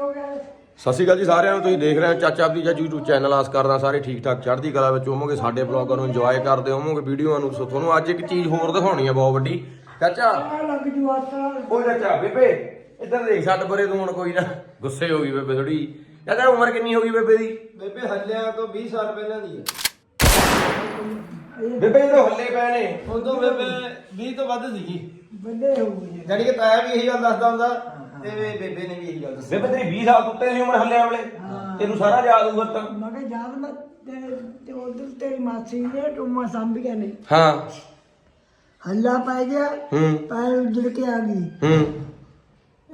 ਸਤਿ ਸ਼੍ਰੀ ਅਕਾਲ ਜੀ ਸਾਰਿਆਂ ਨੂੰ ਤੁਸੀਂ ਦੇਖ ਰਹੇ ਹੋ ਚਾਚਾ ਆਪਦੀ ਜਾਂ YouTube ਚੈਨਲ ਆਸ ਕਰਦਾ ਸਾਰੇ ਠੀਕ ਠਾਕ ਚੜ੍ਹਦੀ ਕਲਾ ਵਿੱਚ ਹੋਵੋਗੇ ਸਾਡੇ ਬਲੌਗਾਂ ਨੂੰ ਇੰਜੋਏ ਕਰਦੇ ਹੋਵੋਗੇ ਵੀਡੀਓਆਂ ਨੂੰ ਸੋ ਤੁਹਾਨੂੰ ਅੱਜ ਇੱਕ ਚੀਜ਼ ਹੋਰ ਦਿਖਾਉਣੀ ਹੈ ਬਹੁਤ ਵੱਡੀ। ਚਾਚਾ ਆ ਲੱਗ ਜੂ ਆਤਾ ਉਹ ਚਾਚਾ ਬੇਬੇ ਇੱਧਰ ਦੇਖ ਛੱਡ ਪਰੇ ਤੂੰ ਹੁਣ ਕੋਈ ਨਾ ਗੁੱਸੇ ਹੋ ਗਈ ਬੇਬੇ ਥੋੜੀ ਚਾਚਾ ਉਮਰ ਕਿੰਨੀ ਹੋ ਗਈ ਬੇਬੇ ਦੀ? ਬੇਬੇ ਹੱਲਿਆਂ ਤੋਂ 20 ਸਾਲ ਪਹਿਲਾਂ ਦੀ ਹੈ ਬੇਬੇ ਇਹ ਤਾਂ ਹੱਲੇ ਪਏ ਨੇ। ਉਦੋਂ ਬੇਬੇ 20 ਤੋਂ ਵੱਧ ਸੀਗੀ। ਵੱਡੇ ਹੋ ਗਏ। ਜਾਨੀ ਕਿ ਤਾਇਆ ਵੀ ਇਹੀ ਗੱਲ ਦੱਸਦਾ ਹੁੰਦਾ। ਤੇ ਵੇ- ਬੇਬੇ ਨੇ ਵੀ ਇਹੀ ਗੱਲ ਦੱਸੀ। ਬੇਬੇ ਤੇਰੀ 20 ਸਾਲ ਕੁੱਤੇ ਦੀ ਉਮਰ ਹੱਲੇ ਵਾਲੇ? ਤੈਨੂੰ ਸਾਰਾ ਯਾਦ ਹੋਊਗਾ ਤਾਂ। ਮੈਂ ਕਿਹਾ ਯਾਦ ਮੈਂ ਤੇ- ਤੇ ਉਧਰ ਤੇਰੀ ਮਾਸੀ ਨੇ ਟੁੰਮਾ ਸੰਭੀਆਂ ਨੇ। ਹਾਂ। ਹੱਲਾ ਪੈ ਗਿਆ ਹੂੰ। ਪੈਰ ਉੱਜੜ ਕੇ ਆ ਗਈ। ਹੂੰ।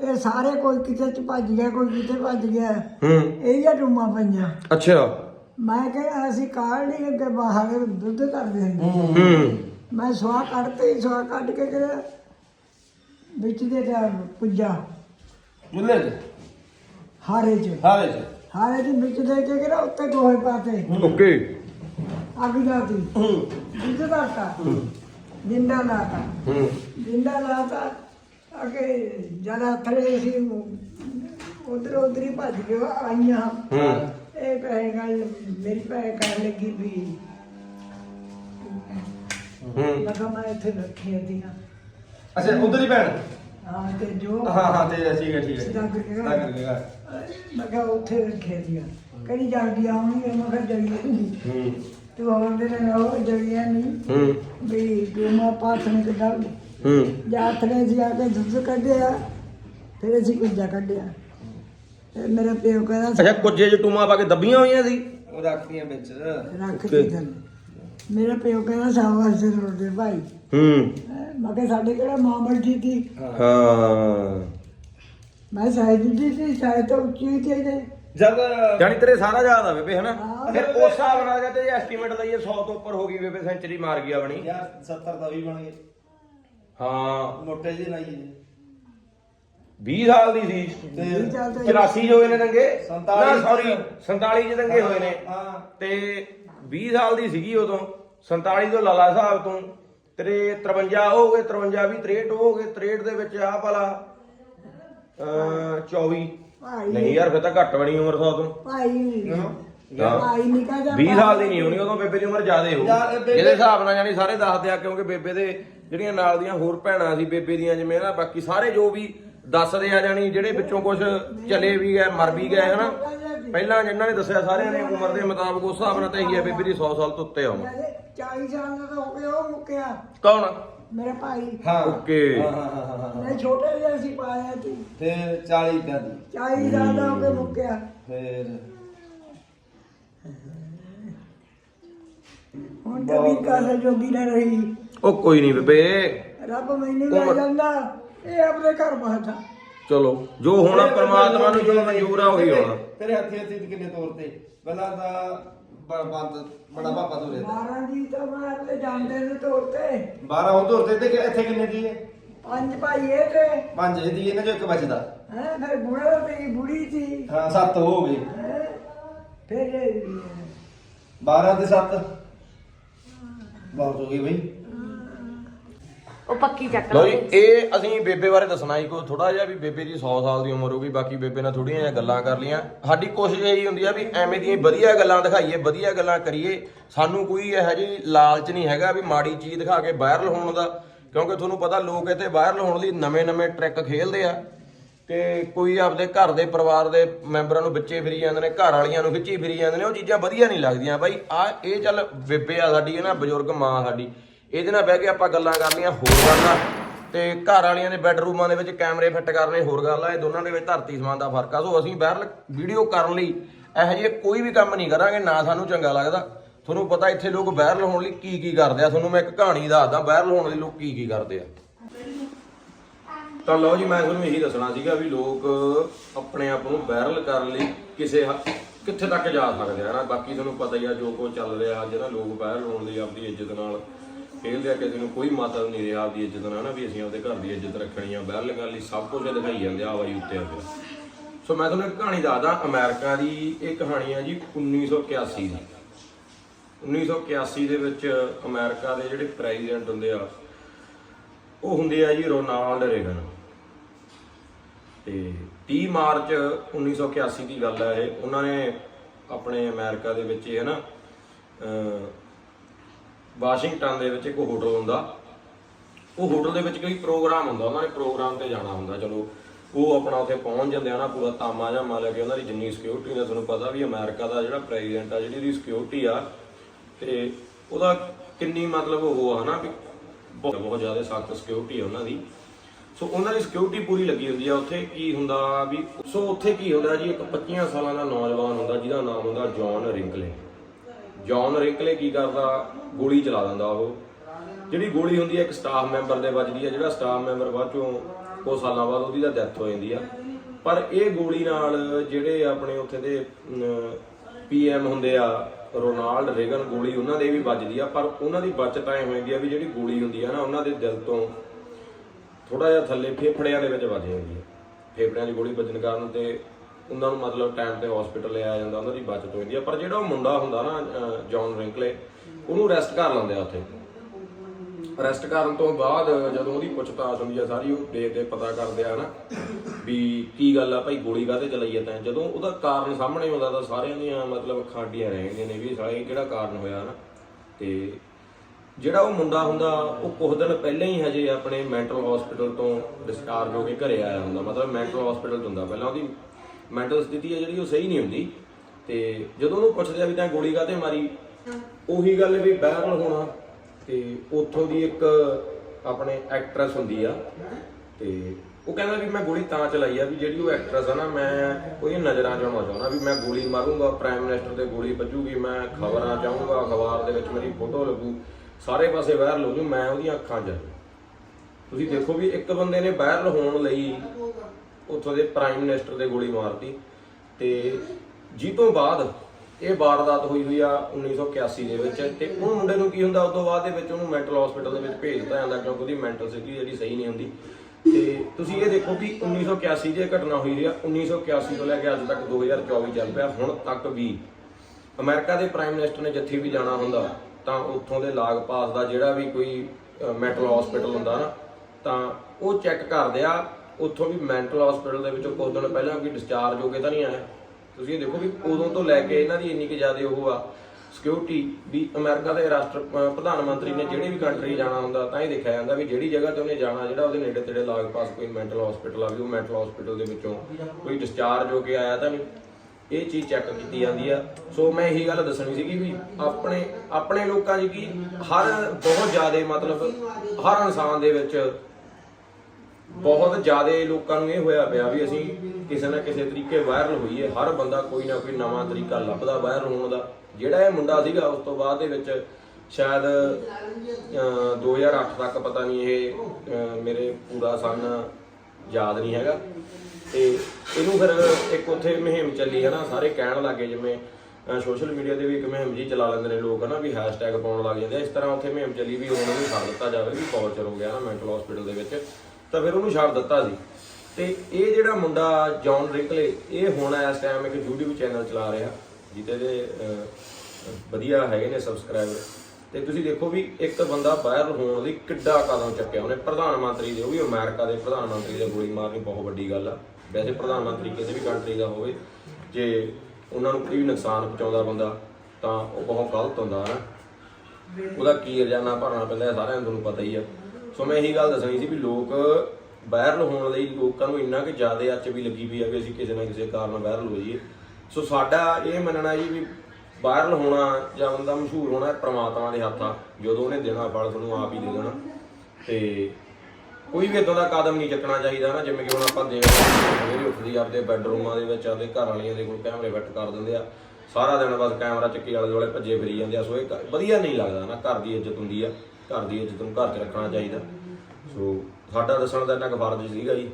ਇਹ ਸਾਰੇ ਕੋਈ ਕਿਤੇ ਚ ਭੱਜ ਗਿਆ ਕੋਈ ਕਿਤੇ ਭੱਜ ਗਿਆ। ਹੂੰ। ਇਹ ਜਾਂ ਟੁੰਮਾ ਪਈਆਂ। ਅੱਛਾ। ਮੈਂ ਕਿਹਾ ਅਸੀਂ ਕਾਲ ਨਹੀਂ ਅੱਗੇ ਬਾਹਰ ਦੁੱਧ ਕਰਦੇ ਹੁੰਦੇ। ਹੂੰ। ਮੈਂ ਸਵਾ ਕੱਢਤੇ ਹੀ ਸਵਾ ਕੱਢ ਕੇ ਕਿਹਾ ਵਿੱਚ ਦੇ ਤਾਂ ਪੁੱਜਾ। ਮੁੱਲੇ ਚ ਹਾਰੇ ਚ ਹਾਰੇ ਚ ਹਾਰੇ ਚ ਵਿੱਚ ਦੇ ਕੇ ਕਿਹਾ ਉੱਤੇ ਗੋਹੇ ਪਾਤੇ। ਓਕੇ। ਅੱਗ ਲਾਤੀ। ਹੂੰ। ਦੁੱਧ ਲਾਤਾ ਜਿੰਦਾ ਲਾਤਾ ਹੂੰ। ਜਿੰਦਾ ਲਾਤਾ ਅਗੇ ਜਰਾ ਥੜੇ ਸੀ ਉਧਰ ਉਧਰ ਹੀ ਭੱਜ ਗਏ ਆਈਆਂ। ਹੂੰ। ਇਹ ਪੈ ਗੱਲ ਮੇਰੀ ਪੈ ਕਰਨ ਲੱਗੀ ਵੀ ਹੂੰ। ਕਿਹਾ ਮੈਂ ਇੱਥੇ ਰੱਖੀਆਂ ਦੀਆਂ ਅੱਛਾ ਉਧਰ ਹੀ ਭੈਣ? ਹਾਂ ਤੇ ਜੋ ਹਾਂ ਹਾਂ ਤੇ ਠੀਕ ਹੈ ਠੀਕ ਹੈ ਸਿੱਧਾ ਕਰਕੇ ਗਾ। ਸਿੱਧਾ ਕਰਕੇ ਗਾ। ਮੈਂ ਕਿਹਾ ਉੱਥੇ ਰੱਖੀਆਂ ਦੀਆਂ ਕਦੀ ਜਾਂਦੀ ਆਉਣਗੇ ਮੈਂ ਕਿਹਾ ਜੜੀਆਂ ਨਹੀਂ ਹੂੰ। ਤੇ ਹੋਰ ਦੇ ਨਾਲ ਉਹ ਜੜੀਆਂ ਨਹੀਂ। ਹੂੰ। ਵੀ ਗੁਮਾ ਪਾਥਨ ਕਿਦਾਂ ਹੂੰ। ਜਾਤਰੇ ਸੀ ਆ ਕੇ ਦੁੱਧ ਕੱਢਿਆ ਫਿਰ ਅਸੀਂ ਕੁੱਜਾ ਕੱਢਿਆ। ਫਿਰ ਮੇਰਾ ਪਿਓ ਕਹਿੰਦਾ ਅੱਛਾ ਕੁਝੇ ਚ ਟੂਮਾ ਪਾ ਕੇ ਦੱਬੀਆਂ ਹੋਈਆਂ ਸੀ? ਉਹ ਰੱਖਦੀਆਂ ਵਿੱਚ। ਰੱਖ ਕੇ ਥੱਲੇ। ਮੇਰਾ ਪਿਓ ਕਹਿੰਦਾ ਸਾਵਾਸ ਦੇ ਰੋਡੇ ਭਾਈ। ਹੂੰ। ਹੈਂ, ਮੈਂ ਕਿਹਾ ਸਾਡੇ ਕਿਹੜਾ ਮਾਂ ਬੈਠੀ ਸੀ? ਹਾਂ। ਮੈਂ ਸਾਇਦ ਦੀ ਸੀ ਸਾਇਦ ਤੋਂ ਉੱਚੀ ਸੀ ਇਹਦੇ। ਜਦ ਜਾਨੀ ਤੇਰੇ ਸਾਰਾ ਯਾਦ ਆ ਬੇਬੇ ਹਨਾ? ਹਾਂ। ਫਿਰ ਉਸ ਹਿਸਾਬ ਨਾਲ ਜੇ ਤੇ ਐਸਟੀਮੇਟ ਲਈਏ 100 ਤੋਂ ਉੱਪਰ ਹੋ ਗਈ ਬੇਬੇ ਸੈਂਚਰੀ ਮਾਰ ਗਈ ਆਪਣੀ। ਯਾਰ 70 ਦਾ ਵੀ ਬਣ ਗਏ। ਹਾਂ। ਮੋਟੇ ਜਿਹੇ ਲਾਈਏ 20 ਸਾਲ ਦੀ ਸੀ। ਤੇ ਵੀਹ ਸਾਲ ਤੋਂ 84 ਜੋ ਇਹਨੇ ਦੰਗੇ? ਸੰਤਾਲੀ ਸੌਰੀ 47 ਚ ਦੰਗੇ ਹੋਏ ਨੇ। ਹਾਂ। ਤੇ 20 ਸਾਲ ਦੀ ਸੀਗੀ ਉਦੋਂ। 47 ਤੋਂ ਲਾਲਾ ਸਾਹਿਬ ਤੋਂ। ਤੇਰੇ 53 ਹੋ ਗਏ 53 ਵੀ 63 ਹੋ ਗਏ 63 ਦੇ ਵਿੱਚ ਆ ਭਲਾ ਅ 24 ਭਾਈ। ਨਹੀਂ ਯਾਰ ਫਿਰ ਤਾਂ ਘੱਟ ਬਣੀ ਉਮਰ 100 ਤੋਂ। ਭਾਈ। ਹਾਂ। ਭਾਈ ਨਿਕਾ ਜਾ 20 ਸਾਲ ਦੀ ਨਹੀਂ ਹੋਣੀ ਉਦੋਂ ਬੇਬੇ ਦੀ ਉਮਰ ਜ਼ਿਆਦੇ ਹੋਊ। ਯਾਰ, ਇਹ ਬੇਬੇ- ਜਿਹਦੇ ਹਿਸਾਬ ਨਾਲ ਯਾਨੀ ਸਾਰੇ ਦੱਸਦੇ ਆ ਕਿਉਂਕਿ ਬੇਬੇ ਦੇ ਜਿਹੜੀਆਂ ਨਾਲ ਦੀਆਂ ਹੋਰ ਭੈਣਾਂ ਸੀ ਬੇਬੇ ਦੀਆਂ ਜਿਵੇਂ ਨਾ ਬਾਕੀ ਸਾਰੇ ਜੋ ਵੀ ਦੱਸਦੇ ਆ ਜਾਨੀ ਜਿਹੜੇ ਵਿੱਚੋਂ ਕੁਝ ਚਲੇ ਵੀ ਗਏ ਮਰ ਵੀ ਗਏ ਹਨਾ? ਪਹਿਲਾਂ ਜਿਨ੍ਹਾਂ ਨੇ ਦੱਸਿਆ ਸਾਰਿਆਂ ਨੇ ਉਮਰ ਦੇ ਮੁਤਾਬਕ ਉਸ ਹਿਸਾਬ ਨਾਲ ਤਾਂ ਇਹੀ ਹੈ ਬੇਬੇ ਦੀ 100 ਸਾਲ ਤੋਂ ਉੱਤੇ ਆ ਉਮਰ। 40 ਸਾਲ ਦਾ ਤਾਂ ਹੋ ਗਿਆ ਉਹ ਮੁੱਕਿਆ। ਕੌਣ? ਮੇਰਾ ਭਾਈ। ਹਾਂ। ਓਕੇ। ਹਾਂ ਹਾਂ ਹਾਂ, ਹਾਂ ਹਾਂ। ਮੈਂ ਛੋਟੇ ਜਿਹਾ ਸੀ ਪਾਇਆ ਸੀ। ਫਿਰ 40 ਦਾ ਦੀ। 40 ਸਾਲ ਦਾ ਹੋ ਕੇ ਮੁੱਕਿਆ। ਫਿਰ ਹੁਣ ਤਾਂ ਵੀ ਕਾਸੇ ਜੋਗੀ ਨਾ ਰਹੀ। ਉਹ ਕੋਈ ਨਹੀਂ ਬੇਬੇ। ਰੱਬ ਮੈਨੂੰ ਲੈ ਜਾਂਦਾ। ਇਹ ਆਪਣੇ ਘਰ ਬਾਹਰ ਚਲੋ ਜੋ ਹੋਣਾ ਪ੍ਰਮਾਤਮਾ ਨੂੰ ਜੋ ਮਨਜ਼ੂਰ ਆ ਉਹੀ ਹੋਣਾ। ਤੇਰੇ ਹੱਥੀ ਹੱਥੀ ਤੇ ਕਿੰਨੇ ਤੋਰ ਤੇ? ਪਹਿਲਾਂ ਤਾਂ ਬੰਦ ਬੜਾ ਪਾਪਾ ਤੋਰੇ ਤੇ। 12 ਦੀ ਤਾਂ ਮੈਂ ਆਪਣੇ ਜਾਂਦੇ ਨੇ ਤੋਰ ਤੇ। 12 ਉਹ ਤੋਰਤੇ ਤੇ ਕਿ- ਇੱਥੇ ਕਿੰਨੇ ਦੀ ਹੈ? ਪੰਜ ਭਾਈ ਇਹ ਤੇ। ਪੰਜ ਦੀ ਇਹਨਾਂ ਚੋਂ ਇੱਕ ਬਚਦਾ। ਹੈ ਫਿਰ ਬੁੜਾ ਤੇ ਬੁੜੀ ਸੀ। ਹਾਂ 7 ਹੋ ਗਏ। ਹੈਂ। ਫਿਰ ਇਹ 12 ਤੇ 7 ਬਹੁਤ ਹੋ ਗਈ ਬਈ। ਉਹ ਪੱਕੀ ਚੱਕ ਲੋ ਜੀ ਇਹ ਅਸੀਂ ਬੇਬੇ ਬਾਰੇ ਦੱਸਣਾ ਜੀ ਕੋ ਥੋੜਾ ਜਿਹਾ ਵੀ ਬੇਬੇ ਦੀ 100 ਸਾਲ ਦੀ ਉਮਰ ਹੋ ਗਈ ਬਾਕੀ ਬੇਬੇ ਨਾਲ ਥੋੜੀਆਂ ਜਿਹੀਆਂ ਗੱਲਾਂ ਕਰ ਲੀਆਂ ਸਾਡੀ ਕੋਸ਼ਿਸ਼ ਇਹੀ ਹੁੰਦੀ ਆ ਵੀ ਐਵੇਂ ਦੀਆਂ ਵਧੀਆ ਗੱਲਾਂ ਦਿਖਾਈਏ ਵਧੀਆ ਗੱਲਾਂ ਕਰੀਏ। ਸਾਨੂੰ ਕੋਈ ਇਹੋ ਜਿਹੀ ਲਾਲਚ ਨਹੀਂ ਹੈਗਾ ਵੀ ਮਾੜੀ ਚੀਜ਼ ਦਿਖਾ ਕੇ ਵਾਇਰਲ ਹੋਣ ਦਾ ਕਿਉਂਕਿ ਤੁਹਾਨੂੰ ਪਤਾ ਲੋਕ ਇੱਥੇ ਵਾਇਰਲ ਹੋਣ ਲਈ ਨਵੇਂ-ਨਵੇਂ ਟ੍ਰਿਕ ਖੇਲਦੇ ਆ। ਤੇ ਕੋਈ ਆਪਦੇ ਘਰ ਦੇ ਪਰਿਵਾਰ ਦੇ ਮੈਂਬਰਾਂ ਨੂੰ ਵਿੱਚੇ ਫਿਰੀ ਜਾਂਦੇ ਨੇ ਘਰ ਵਾਲੀਆਂ ਨੂੰ ਵਿੱਚੇ ਫਿਰੀ ਜਾਂਦੇ ਨੇ ਉਹ ਚੀਜ਼ਾਂ ਵਧੀਆ ਨਹੀਂ ਲੱਗਦੀਆਂ। ਬਾਈ ਆ ਇਹ ਚੱਲ ਬੇਬੇ ਆ ਸਾਡੀ ਹੈ ਨਾ ਬਜ਼ੁਰਗ ਮਾਂ ਸਾਡੀ। ਇਹਦੇ ਨਾਲ ਬਹਿ ਕੇ ਆਪਾਂ ਗੱਲਾਂ ਕਰਨੀਆਂ, ਹੋਰ ਗੱਲਾਂ। ਤੇ ਘਰ ਵਾਲੀਆਂ ਦੇ ਬੈੱਡਰੂਮਾਂ ਦੇ ਵਿੱਚ ਕੈਮਰੇ ਫਿੱਟ ਕਰਨੇ, ਹੋਰ ਗੱਲ ਆ, ਇਹ ਦੋਨਾਂ ਦੇ ਵਿੱਚ ਧਰਤੀ ਸਮਾਨ ਦਾ ਫ਼ਰਕ ਆ। ਸੋ ਅਸੀਂ ਵਾਇਰਲ ਵੀਡੀਓ ਕਰਨ ਲਈ ਇਹੋ ਜਿਹੇ ਕੋਈ ਵੀ ਕੰਮ ਨਹੀਂ ਕਰਾਂਗੇ, ਨਾ ਸਾਨੂੰ ਚੰਗਾ ਲੱਗਦਾ। ਤੁਹਾਨੂੰ ਪਤਾ ਇੱਥੇ ਲੋਕ ਵਾਇਰਲ ਹੋਣ ਲਈ ਕੀ ਕੀ ਕਰਦੇ ਆ। ਤੁਹਾਨੂੰ ਮੈਂ ਇੱਕ ਕਹਾਣੀ ਦੱਸਦਾ, ਵਾਇਰਲ ਹੋਣ ਲਈ ਲੋਕ ਕੀ ਕੀ ਕਰਦੇ ਆ। ਤਾਂ ਲਓ ਜੀ, ਮੈਂ ਤੁਹਾਨੂੰ ਇਹੀ ਦੱਸਣਾ ਸੀਗਾ ਵੀ ਲੋਕ ਆਪਣੇ ਆਪ ਨੂੰ ਵਾਇਰਲ ਕਰਨ ਲਈ ਕਿਸੇ ਕਿੱਥੇ ਤੱਕ ਜਾ ਸਕਦੇ ਆ ਨਾ। ਬਾਕੀ ਤੁਹਾਨੂੰ ਪਤਾ ਹੀ ਆ ਜੋ ਕੁਝ ਚੱਲ ਰਿਹਾ, ਜਿਹੜਾ ਲੋਕ ਵਾਇਰਲ ਹੋਣ ਲਈ ਆਪਣੀ ਇੱਜ਼ਤ ਨਾਲ ਖੇਲਦੇ ਆ ਕਿਸੇ ਨੂੰ ਕੋਈ ਮਤਲਬ ਨਹੀਂ ਰਿਹਾ, ਆਪਦੀ ਇੱਜ਼ਤ ਨਾਲ ਨਾ ਵੀ ਅਸੀਂ ਆਪਦੇ ਘਰ ਦੀ ਇੱਜ਼ਤ ਰੱਖਣੀ ਆ ਵਾਇਰਲ ਕਰਨ ਲਈ ਸਭ ਕੁਝ ਦਿਖਾਈ ਜਾਂਦੇ ਆ ਆਵਾਈ ਉੱਤੇ ਆ ਕੇ। ਸੋ ਮੈਂ ਤੁਹਾਨੂੰ ਇੱਕ ਕਹਾਣੀ ਦੱਸਦਾ, ਅਮਰੀਕਾ ਦੀ ਇਹ ਕਹਾਣੀ ਆ ਜੀ 1981 ਦੀ। 1981 ਦੇ ਵਿੱਚ ਅਮਰੀਕਾ ਦੇ ਜਿਹੜੇ ਪ੍ਰੈਜ਼ੀਡੈਂਟ ਹੁੰਦੇ ਆ, ਉਹ ਹੁੰਦੇ ਆ ਜੀ ਰੋਨਾਲਡ ਰੇਗਨ। ਤੇ 30 ਮਾਰਚ 1981 ਦੀ ਗੱਲ ਹੈ ਇਹ। ਉਹਨਾਂ ਨੇ ਆਪਣੇ ਅਮਰੀਕਾ ਦੇ ਵਿੱਚ ਇਹ ਹੈ ਨਾ ਵਾਸ਼ਿੰਗਟਨ ਦੇ ਵਿੱਚ ਇੱਕ ਹੋਟਲ ਹੁੰਦਾ। ਉਹ ਹੋਟਲ ਦੇ ਵਿੱਚ ਕੋਈ ਪ੍ਰੋਗਰਾਮ ਹੁੰਦਾ, ਉਹਨਾਂ ਨੇ ਪ੍ਰੋਗਰਾਮ ਤੇ ਜਾਣਾ ਹੁੰਦਾ। ਚਲੋ, ਉਹ ਆਪਣਾ ਉੱਥੇ ਪਹੁੰਚ ਜਾਂਦੇ ਆ ਨਾ, ਪੂਰਾ ਤਾਮਾ ਜਾਮਾ ਲੈ ਕੇ ਉਹਨਾਂ ਦੀ ਜਿੰਨੀ ਸਿਕਿਉਰਿਟੀ ਦਾ ਤੁਹਾਨੂੰ ਪਤਾ ਵੀ ਅਮਰੀਕਾ ਦਾ ਜਿਹੜਾ ਪ੍ਰੈਜ਼ੀਡੈਂਟ ਆ, ਜਿਹੜੀ ਉਹਦੀ ਸਿਕਿਉਰਿਟੀ ਆ, ਤੇ ਉਹਦਾ ਕਿੰਨੀ ਮਤਲਬ ਉਹ ਆ ਨਾ ਵੀ ਬਹੁਤ ਬਹੁਤ ਜ਼ਿਆਦਾ ਸਖਤ ਸਿਕਿਉਰਿਟੀ ਆ ਉਹਨਾਂ ਦੀ। ਸੋ ਉਹਨਾਂ ਦੀ ਸਿਕਿਉਰਿਟੀ ਪੂਰੀ ਲੱਗੀ ਹੁੰਦੀ ਆ ਉੱਥੇ। ਕੀ ਹੁੰਦਾ ਵੀ ਸੋ ਉੱਥੇ ਕੀ ਹੁੰਦਾ ਜੀ, ਇੱਕ 25 ਸਾਲਾਂ ਦਾ ਨੌਜਵਾਨ ਹੁੰਦਾ, ਜਿਹਦਾ ਨਾਮ ਹੁੰਦਾ ਜੌਨ ਰਿੰਕਲੇ ਜੌਨ ਰਿੰਕਲੇ ਕੀ ਕਰਦਾ? ਗੋਲੀ ਚਲਾ ਦਿੰਦਾ ਉਹ। ਜਿਹੜੀ ਗੋਲੀ ਹੁੰਦੀ ਹੈ ਇੱਕ ਸਟਾਫ ਮੈਂਬਰ ਦੇ ਵੱਜਦੀ ਹੈ, ਜਿਹੜਾ ਸਟਾਫ ਮੈਂਬਰ ਬਾਅਦ ਚੋਂ ਕੁਝ ਸਾਲਾਂ ਬਾਅਦ ਉਹਦੀ ਦਾ ਡੈਥ ਹੋ ਜਾਂਦੀ ਆ। ਪਰ ਇਹ ਗੋਲੀ ਨਾਲ ਜਿਹੜੇ ਆਪਣੇ ਉੱਥੇ ਦੇ ਪੀਐਮ ਹੁੰਦੇ ਆ, ਰੋਨਾਲਡ ਰੇਗਨ ਗੋਲੀ ਉਹਨਾਂ ਦੇ ਵੀ ਵੱਜਦੀ ਆ। ਪਰ ਉਹਨਾਂ ਦੀ ਬਚਤ ਐ ਹੁੰਦੀ ਆ ਵੀ ਜਿਹੜੀ ਗੋਲੀ ਹੁੰਦੀ ਆ ਨਾ, ਉਹਨਾਂ ਦੇ ਦਿਲ ਤੋਂ ਥੋੜਾ ਜਿਹਾ ਥੱਲੇ ਫੇਫੜਿਆਂ ਦੇ ਵਿੱਚ ਵੱਜ ਜਾਂਦੀ ਹੈ ਫੇਫੜਿਆਂ ਦੀ ਗੋਲੀ ਵੱਜਣ ਕਾਰਨ ਤੇ ਉਹਨਾਂ ਨੂੰ ਮਤਲਬ ਟਾਈਮ ਤੇ ਹਸਪੀਟਲ ਲਿਆ ਜਾਂਦਾ ਉਹਨਾਂ ਦੀ ਬਚਤ ਹੋ ਜਾਂਦੀ ਹੈ ਪਰ ਜਿਹੜਾ ਉਹ ਮੁੰਡਾ ਹੁੰਦਾ ਨਾ ਅਹ, ਜੌਨ ਰਿੰਕਲੇ ਉਹਨੂੰ ਰੈਸਟ ਕਰ ਲੈਂਦੇ ਆ ਉੱਥੇ। ਰੈਸਟ ਕਰਨ ਤੋਂ ਬਾਅਦ ਜਦੋਂ ਉਹਦੀ ਪੁੱਛਤਾਛ ਹੁੰਦੀ ਆ ਸਾਰੀ ਉਹ ਦੇ ਦੇਖਦੇ ਪਤਾ ਕਰਦੇ ਆ ਨਾ ਵੀ ਕੀ ਗੱਲ ਆ ਭਾਈ ਗੋਲੀ ਕਾਹਤੇ ਚਲਾਈ ਆ ਤੈਂ? ਜਦੋਂ ਉਹਦਾ ਕਾਰਨ ਸਾਹਮਣੇ ਆਉਂਦਾ ਤਾਂ ਸਾਰਿਆਂ ਦੀਆਂ ਮਤਲਬ ਖਾਂਡੀਆਂ ਰਹਿ ਗਈਆਂ ਨੇ ਵੀ ਸਾਲੇ ਕਿਹੜਾ ਕਾਰਨ ਹੋਇਆ ਨਾ? ਤੇ ਜਿਹੜਾ ਉਹ ਮੁੰਡਾ ਹੁੰਦਾ ਉਹ ਕੁਝ ਦਿਨ ਪਹਿਲਾਂ ਹੀ ਹਜੇ ਆਪਣੇ ਮੈਂਟਲ ਹਸਪੀਟਲ ਤੋਂ ਡਿਸਚਾਰਜ ਹੋ ਕੇ ਘਰੇ ਆਇਆ ਹੁੰਦਾ। ਮਤਲਬ ਮੈਂਟਲ ਹਸਪੀਟਲ 'ਚ ਹੁੰਦਾ। ਪਹਿਲਾਂ ਉਹਦੀ ਮੈਂਟਲ ਸਥਿਤੀ ਹੈ ਜਿਹੜੀ ਉਹ ਸਹੀ ਨਹੀਂ ਹੁੰਦੀ। ਤੇ ਜਦੋਂ ਉਹਨੂੰ ਪੁੱਛਦੇ ਆ ਵੀ ਤੈਂ ਗੋਲੀ ਕਾਹਤੇ ਮਾਰੀ ਉਹੀ ਗੱਲ ਵੀ ਵਾਇਰਲ ਹੋਣਾ ਤੇ ਉੱਥੋਂ ਦੀ ਇੱਕ ਆਪਣੇ ਐਕਟਰੈਸ ਹੁੰਦੀ ਆ। ਤੇ ਉਹ ਕਹਿੰਦਾ ਵੀ ਮੈਂ ਗੋਲੀ ਤਾਂ ਚਲਾਈ ਆ ਵੀ ਜਿਹੜੀ ਉਹ ਐਕਟਰੈਸ ਆ ਨਾ ਮੈਂ ਉਹਦੀਆਂ ਨਜ਼ਰਾਂ 'ਚ ਆਉਣਾ ਚਾਹੁੰਦਾ ਵੀ ਮੈਂ ਗੋਲੀ ਮਾਰੂੰਗਾ ਪ੍ਰਾਈਮ ਮਿਨਿਸਟਰ ਤੇ ਗੋਲੀ ਵੱਜੂਗੀ ਮੈਂ ਖਬਰਾਂ ਚਾਹੂੰਗਾ ਅਖਬਾਰ ਦੇ ਵਿੱਚ ਮੇਰੀ ਫੋਟੋ ਲੱਗੂ ਸਾਰੇ ਪਾਸੇ ਵਾਇਰਲ ਹੋ ਜੂ ਮੈਂ ਉਹਦੀਆਂ ਅੱਖਾਂ 'ਚ। ਤੁਸੀਂ ਦੇਖੋ ਵੀ ਇੱਕ ਬੰਦੇ ਨੇ ਵਾਇਰਲ ਹੋਣ ਲਈ ਉੱਥੋਂ ਦੇ ਪ੍ਰਾਈਮ ਮਿਨਿਸਟਰ ਦੇ ਗੋਲੀ ਮਾਰਤੀ ਤੇ ਜੀ ਤੋਂ ਬਾਅਦ ਇਹ ਵਾਰਦਾਤ ਹੋਈ ਹੋਈ ਆ 1981 ਦੇ ਵਿੱਚ ਤੇ ਉਹ ਮੁੰਡੇ ਨੂੰ ਕੀ ਹੁੰਦਾ ਉਸ ਤੋਂ ਬਾਅਦ ਦੇ ਵਿੱਚ ਉਹਨੂੰ ਮੈਂਟਲ ਹਸਪੀਟਲ ਦੇ ਵਿੱਚ ਭੇਜ ਦਿੱਤਾ ਜਾਂਦਾ, ਕਿਉਂਕਿ ਉਹਦੀ ਮੈਂਟਲ ਸਥਿਤੀ ਜਿਹੜੀ ਸਹੀ ਨਹੀਂ ਹੁੰਦੀ। ਤੇ ਤੁਸੀਂ ਇਹ ਦੇਖੋ ਕਿ 1981 ਦੀ ਇਹ ਘਟਨਾ ਹੋਈ ਰਹੀ ਆ 1981 ਤੋਂ ਲੈ ਕੇ ਅੱਜ ਤੱਕ 2024 ਚੱਲ ਪਿਆ, ਹੁਣ ਤੱਕ ਵੀ। ਅਮਰੀਕਾ ਦੇ ਪ੍ਰਾਈਮ ਮਿਨਿਸਟਰ ਨੇ ਜਿੱਥੇ ਵੀ ਜਾਣਾ ਹੁੰਦਾ, ਤਾਂ ਉੱਥੋਂ ਦੇ ਲਾਗ ਪਾਸ ਦਾ ਜਿਹੜਾ ਵੀ ਕੋਈ ਮੈਂਟਲ ਹਸਪੀਟਲ ਹੁੰਦਾ ਨਾ, ਤਾਂ ਉਹ ਚੈੱਕ ਕਰਦੇ ਆ ਉੱਥੋਂ ਵੀ ਮੈਂਟਲ ਹਸਪੀਟਲ ਦੇ ਵਿੱਚੋਂ ਕੁਝ ਦਿਨ ਪਹਿਲਾਂ ਕੋਈ ਡਿਸਚਾਰਜ ਹੋ ਕੇ ਤਾਂ ਨਹੀਂ ਆਇਆ। ਤੁਸੀਂ ਇਹ ਦੇਖੋ ਵੀ ਉਦੋਂ ਤੋਂ ਲੈ ਕੇ ਇਹਨਾਂ ਦੀ ਇੰਨੀ ਕਿ ਜ਼ਿਆਦਾ ਉਹ ਆ। ਸਿਕਿਉਰਿਟੀ ਵੀ ਅਮਰੀਕਾ ਦੇ ਰਾਸ਼ਟਰ ਪ੍ਰਧਾਨ ਮੰਤਰੀ ਨੇ ਜਿਹੜੀ ਵੀ ਕੰਟਰੀ ਜਾਣਾ ਹੁੰਦਾ ਤਾਂ ਇਹ ਦੇਖਿਆ ਜਾਂਦਾ ਵੀ ਜਿਹੜੀ ਜਗ੍ਹਾ ਤੇ ਉਹਨੇ ਜਾਣਾ, ਜਿਹੜਾ ਉਹਦੇ ਨੇੜੇ ਤੇੜੇ ਲਾਗ ਪਾਸ ਕੋਈ ਮੈਂਟਲ ਹਸਪੀਟਲ ਆ ਵੀ ਉਹ ਮੈਂਟਲ ਹਸਪੀਟਲ ਦੇ ਵਿੱਚੋਂ ਕੋਈ ਡਿਸਚਾਰਜ ਹੋ ਕੇ ਆਇਆ ਤਾਂ ਨਹੀਂ। ਇਹ ਚੀਜ਼ ਚੈੱਕ ਕੀਤੀ ਜਾਂਦੀ ਆ। ਸੋ ਮੈਂ ਇਹੀ ਗੱਲ ਦੱਸਣੀ ਸੀਗੀ ਵੀ ਆਪਣੇ ਆਪਣੇ ਲੋਕਾਂ ਦੀ ਕੀ ਹਰ ਬਹੁਤ ਜ਼ਿਆਦਾ ਮਤਲਬ ਹਰ ਇਨਸਾਨ ਦੇ ਵਿੱਚ ਬਹੁਤ ਜ਼ਿਆਦਾ ਲੋਕਾਂ ਨੂੰ ਇਹ ਹੋਇਆ ਪਿਆ ਵੀ ਅਸੀਂ ਕਿਸੇ ਨਾ ਕਿਸੇ ਤਰੀਕੇ ਵਾਇਰਲ ਹੋਈਏ ਹਰ ਬੰਦਾ ਕੋਈ ਨਾ ਕੋਈ ਨਵਾਂ ਤਰੀਕਾ ਲੱਭਦਾ ਵਾਇਰਲ ਹੋਣ ਦਾ। ਜਿਹੜਾ ਇਹ ਮੁੰਡਾ ਸੀਗਾ ਉਸ ਤੋਂ ਬਾਅਦ ਦੇ ਵਿੱਚ ਸ਼ਾਇਦ ਅਹ, 2008 ਤੱਕ ਪਤਾ ਨਹੀਂ ਇਹ ਮੇਰੇ ਪੂਰਾ ਸਨ ਯਾਦ ਨਹੀਂ ਹੈਗਾ। ਤੇ ਇਹਨੂੰ ਫਿਰ ਇੱਕ ਉੱਥੇ ਮੁਹਿੰਮ ਚੱਲੀ ਹੈ ਨਾ ਸਾਰੇ ਕਹਿਣ ਲੱਗੇ ਜਿਵੇਂ ਸੋਸ਼ਲ ਮੀਡੀਆ ਤੇ ਵੀ ਇੱਕ ਮੁਹਿੰਮ ਜੀ ਚਲਾ ਲੈਂਦੇ ਨੇ ਲੋਕ ਹਨਾ ਵੀ ਹੈਸ਼ਟੈਗ ਪਾਉਣ ਲੱਗ ਜਾਂਦੇ ਇਸ ਤਰ੍ਹਾਂ ਉੱਥੇ ਮੁਹਿੰਮ ਚੱਲੀ ਵੀ ਉਹਨਾਂ ਨੂੰ ਛੱਡ ਦਿੱਤਾ ਜਾਵੇ ਵੀ ਟੌਰਚਰ ਚਲੋ ਗਿਆ ਨਾ ਮੈਂਟਲ ਹਸਪੀਟਲ ਦੇ ਵਿੱਚ। ਤਾਂ ਫਿਰ ਉਹਨੂੰ ਛੱਡ ਦਿੱਤਾ ਸੀ। ਤੇ ਇਹ ਜਿਹੜਾ ਮੁੰਡਾ ਜੌਨ ਰਿਕਲੇ, ਇਹ ਹੁਣ ਇਸ ਟਾਈਮ ਇੱਕ YouTube ਚੈਨਲ ਚਲਾ ਰਿਹਾ, ਜਿਹਦੇ ਦੇ ਵਧੀਆ ਹੈਗੇ ਨੇ ਸਬਸਕ੍ਰਾਈਬਰ ਤੇ ਤੁਸੀਂ ਦੇਖੋ ਵੀ ਇੱਕ ਬੰਦਾ ਵਾਇਰਲ ਹੋਣ ਲਈ ਕਿੱਡਾ ਕਦਮ ਚੱਕਿਆ ਉਹਨੇ। ਪ੍ਰਧਾਨ ਮੰਤਰੀ ਦੇ, ਉਹ ਵੀ ਅਮਰੀਕਾ ਦੇ ਪ੍ਰਧਾਨ ਮੰਤਰੀ ਦੇ ਗੋਲੀ ਮਾਰਨੀ ਬਹੁਤ ਵੱਡੀ ਗੱਲ ਆ। ਵੈਸੇ ਪ੍ਰਧਾਨ ਮੰਤਰੀ ਕਿਸੇ ਵੀ ਕੰਟਰੀ ਦਾ ਹੋਵੇ, ਜੇ ਉਹਨਾਂ ਨੂੰ ਕੋਈ ਵੀ ਨੁਕਸਾਨ ਪਹੁੰਚਾਉਂਦਾ ਬੰਦਾ, ਤਾਂ ਉਹ ਬਹੁਤ ਗਲਤ ਹੁੰਦਾ ਹੈ ਨਾ ਉਹਦਾ ਕੀ ਰਜਾਨਾ ਭਰਨਾ ਪੈਂਦਾ ਸਾਰਿਆਂ ਨੂੰ ਤੁਹਾਨੂੰ ਪਤਾ ਹੀ ਆ। ਸੋ ਮੈਂ ਇਹੀ ਗੱਲ ਦੱਸਣੀ ਸੀ ਵੀ ਲੋਕ ਵਾਇਰਲ ਹੋਣ ਲਈ ਲੋਕਾਂ ਨੂੰ ਇੰਨਾ ਕਿ ਜ਼ਿਆਦਾ ਅੱਚ ਵੀ ਲੱਗੀ ਪਈ ਆ ਵੀ ਅਸੀਂ ਕਿਸੇ ਨਾ ਕਿਸੇ ਕਾਰਨ ਵਾਇਰਲ ਹੋ ਜਾਈਏ ਸੋ ਸਾਡਾ ਇਹ ਮੰਨਣਾ ਜੀ ਵੀ ਵਾਇਰਲ ਹੋਣਾ ਜਾਂ ਉਹਦਾ ਮਸ਼ਹੂਰ ਹੋਣਾ ਇਹ ਪ੍ਰਮਾਤਮਾ ਦੇ ਹੱਥ ਆ ਜਦੋਂ ਉਹਨੇ ਦੇਣਾ ਫਲ ਤੁਹਾਨੂੰ ਆਪ ਹੀ ਦੇ ਦੇਣਾ। ਤੇ ਕੋਈ ਵੀ ਇਦਾਂ ਦਾ ਕਦਮ ਨਹੀਂ ਚੱਕਣਾ ਚਾਹੀਦਾ ਨਾ, ਜਿਵੇਂ ਕਿ ਹੁਣ ਆਪਾਂ ਦੇਖਦੇ ਜਿਹੜੀ ਉੱਠਦੀ ਆਪਦੇ ਬੈੱਡਰੂਮਾਂ ਦੇ ਵਿੱਚ, ਆਪਦੇ ਘਰ ਵਾਲੀਆਂ ਦੇ ਕੋਲ ਕੈਮਰੇ ਫਿੱਟ ਕਰ ਦਿੰਦੇ ਆ। ਸਾਰਾ ਦਿਨ ਬਸ ਕੈਮਰਾ ਚੱਕੀ ਵਾਲੇ ਦੁਆਲੇ ਭੱਜੇ ਫਿਰੀ ਜਾਂਦੇ ਆ। ਸੋ ਇਹ ਵਧੀਆ ਨਹੀਂ ਲੱਗਦਾ ਨਾ, ਘਰ ਦੀ ਇੱਜ਼ਤ ਹੁੰਦੀ ਆ। ਘਰ ਦੀ ਇੱਜ਼ਤ ਨੂੰ ਘਰ 'ਚ ਰੱਖਣਾ ਚਾਹੀਦਾ। ਸੋ ਸਾਡਾ ਦੱਸਣ ਦਾ ਇੰਨਾ ਕੁ ਫਰਜ਼ ਸੀਗਾ ਜੀ।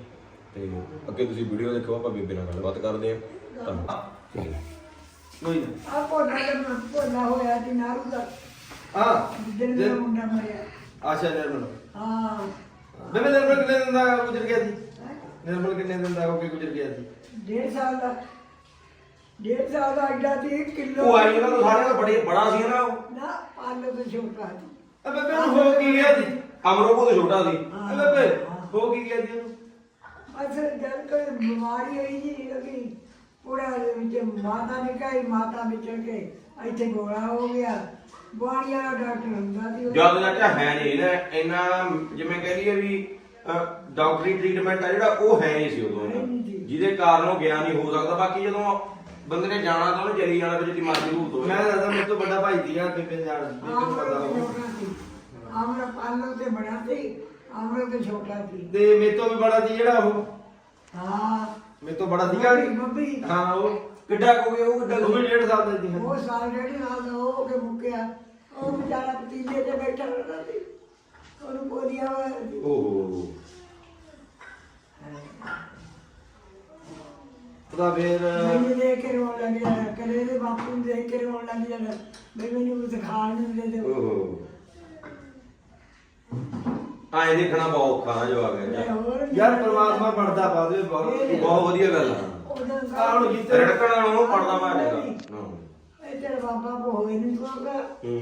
ਤੇ ਅੱਗੇ ਤੁਸੀਂ ਵੀਡੀਓ ਦੇਖੋ ਆਪਾਂ ਬੇਬੇ ਨਾਲ ਗੱਲਬਾਤ ਕਰਦੇ ਆ ਧੰਨਵਾਦ। ਕੋਈ ਨਾ। ਆ ਕੋਨਾ ਦਾ ਕੋਨਾ ਹੋਇਆ ਜੀ ਨਾਰੂ ਦਾ। ਹਾਂ ਜਿੱਦਣ ਮੇਰਾ ਮੁੰਡਾ ਮਰਿਆ। ਆਸ਼ਾ ਨਿਰਮਲ ਹਾਂ। ਬੇਬੇ ਨਿਰਮਲ ਕਿੰਨੇ ਦਿਨ ਦਾ ਗੁਜ਼ਰ ਗਿਆ ਸੀ? ਨਿਰਮਲ ਕਿੰਨੇ ਦਿਨ ਦਾ ਹੋ ਕੇ ਗੁਜ਼ਰ ਗਿਆ ਸੀ? ਡੇਢ ਸਾਲ ਦਾ। ਡੇਢ ਸਾਲ ਦਾ ਅੱਡਾ ਦੀ ਕਿਲੋ ਉਹ ਆਈ ਤੋਂ ਸਾਰਿਆਂ ਤੋਂ ਬੜੀ ਬੜਾ ਸੀ ਨਾ ਉਹ। ਨਾ ਪਾਲੋ ਤੋਂ ਛੋਟਾ ਸੀ। ਆ ਬੇਬੇ ਨੂੰ ਹੋ ਕੀ ਗਿਆ ਸੀ ਅਮਰੋ ਕੋਲ ਛੋਟਾ ਸੀ। ਆ ਬੇਬੇ ਹੋ ਕੀ ਗਿਆ ਸੀ ਉਹਨੂੰ? ਅਸਲ ਜਦ ਕੋਈ ਬਿਮਾਰੀ ਹੋਈ ਜੀ ਅਗੀ ਪੂਰਾ ਦੇ ਵਿੱਚ ਮਾਤਾ ਨਿਕਾਈ ਮਾਤਾ ਵਿਚੜ ਕੇ ਇੱਥੇ ਗੋਲਾ ਹੋ ਗਿਆ। ਬੁਆੜੀਆਂ ਦਾ ਡਾਕਟਰ ਹੁੰਦਾ ਸੀ। ਜਦ ਚਾਚਾ ਹੈ ਨਹੀਂ ਨਾ ਇੰਨਾ ਜਿਵੇਂ ਕਹਿ ਲਈਏ ਵੀ ਅਹ, ਡਾਕਟਰੀ ਟ੍ਰੀਟਮੈਂਟ ਆ ਜਿਹੜਾ ਉਹ ਹੈ ਨਹੀਂ ਸੀ ਉਦੋਂ। ਜੀ। ਜਿਹਦੇ ਕਾਰਨ ਉਹ ਗਿਆ ਨਹੀਂ ਹੋ ਸਕਦਾ ਬਾਕੀ ਜਦੋਂ ਬੰਦੇ ਨੇ ਜਾਣਾ ਤਾਂ ਉਹਨੇ ਚਲੀ ਜਾਣਾ ਤੇ ਜਿੱਦੀ ਮਰਜ਼ੀ ਰੂਟ ਹੋਵੇ ਮੈਂ ਦੱਸਦਾ ਮੇਰੇ ਤੋਂ ਵੱਡਾ ਭਾਈ ਸੀਗਾ ਬੇਬੇ ਜਾਣ ਬੇਬੇ ਨੂੰ ਪਤਾ ਆਮਰਾ ਹੋਊ। ਆਮਰਾ ਪਾਲੋ ਤੇ ਬੜਾ ਸੀ ਆਮਰਾ ਤੇ ਛੋਟਾ ਸੀ। ਤੇ ਮੇਰੇ ਤੋਂ ਵੀ ਬੜਾ ਸੀ ਜਿਹੜਾ ਉਹ। ਹਾਂ। ਮੇਰੇ ਤੋਂ ਬੜਾ ਸੀਗਾ। ਬੱਬੀ, ਬੱਬੀ। ਹਾਂ ਉਹ ਕਿੱਡਾ ਕੋ ਗਿਆ ਉਹ ਕਿੱਡਾ ਉਹ ਵੀ ਡੇਢ ਸਾਲ ਦਾ ਸੀ ਉਹ ਸਾਲ ਡੇਢ ਸਾਲ ਦਾ ਹੋ ਕੇ ਮੁੱਕਿਆ। ਉਹ ਵਿਚਾਰਾ ਪਤੀਲੇ ਤੇ ਬੈਠਾ ਰਹਿੰਦਾ ਸੀ। ਉਹਨੂੰ ਹੋਇਆ ਸੀ। ਓਹੋ। ਉਹਦਾ ਫੇਰ ਮੈਨੂੰ ਦੇਖ ਕੇ ਰੋਣ ਲੱਗ ਜਾਣਾ ਕਦੇ ਦੇ ਬਾਪੂ ਨੂੰ ਦੇਖ ਕੇ ਰੋਣ ਲੱਗ ਜਾਣਾ ਵੀ ਮੈਨੂੰ ਕੁਝ ਖਾਣ ਨੂੰ ਦੇ ਦਿਓ ਓਹੋ। ਆਏ ਦੇਖਣਾ ਬਹੁਤ ਔਖਾ ਨਾ ਜਵਾਬ ਤੇ ਹੈ ਹੋਰ ਯਾਰ ਪਰਮਾਤਮਾ ਪੜਦਾ ਬਾਦੇ ਬਹੁਤ ਬਹੁਤ ਵਧੀਆ ਗੱਲ ਆ। ਉਹਦਾ ਹੁਣ ਜਿੱਥੇ ਰੜਕਣ ਉਹਨੂੰ ਪੜਦਾ ਮੈਂ ਨੇਗਾ ਇਹ ਤੇਰਾ ਬਾਬਾ ਕੋ ਹੋਏ ਨਹੀਂ ਕੋਗਾ ਹੂੰ।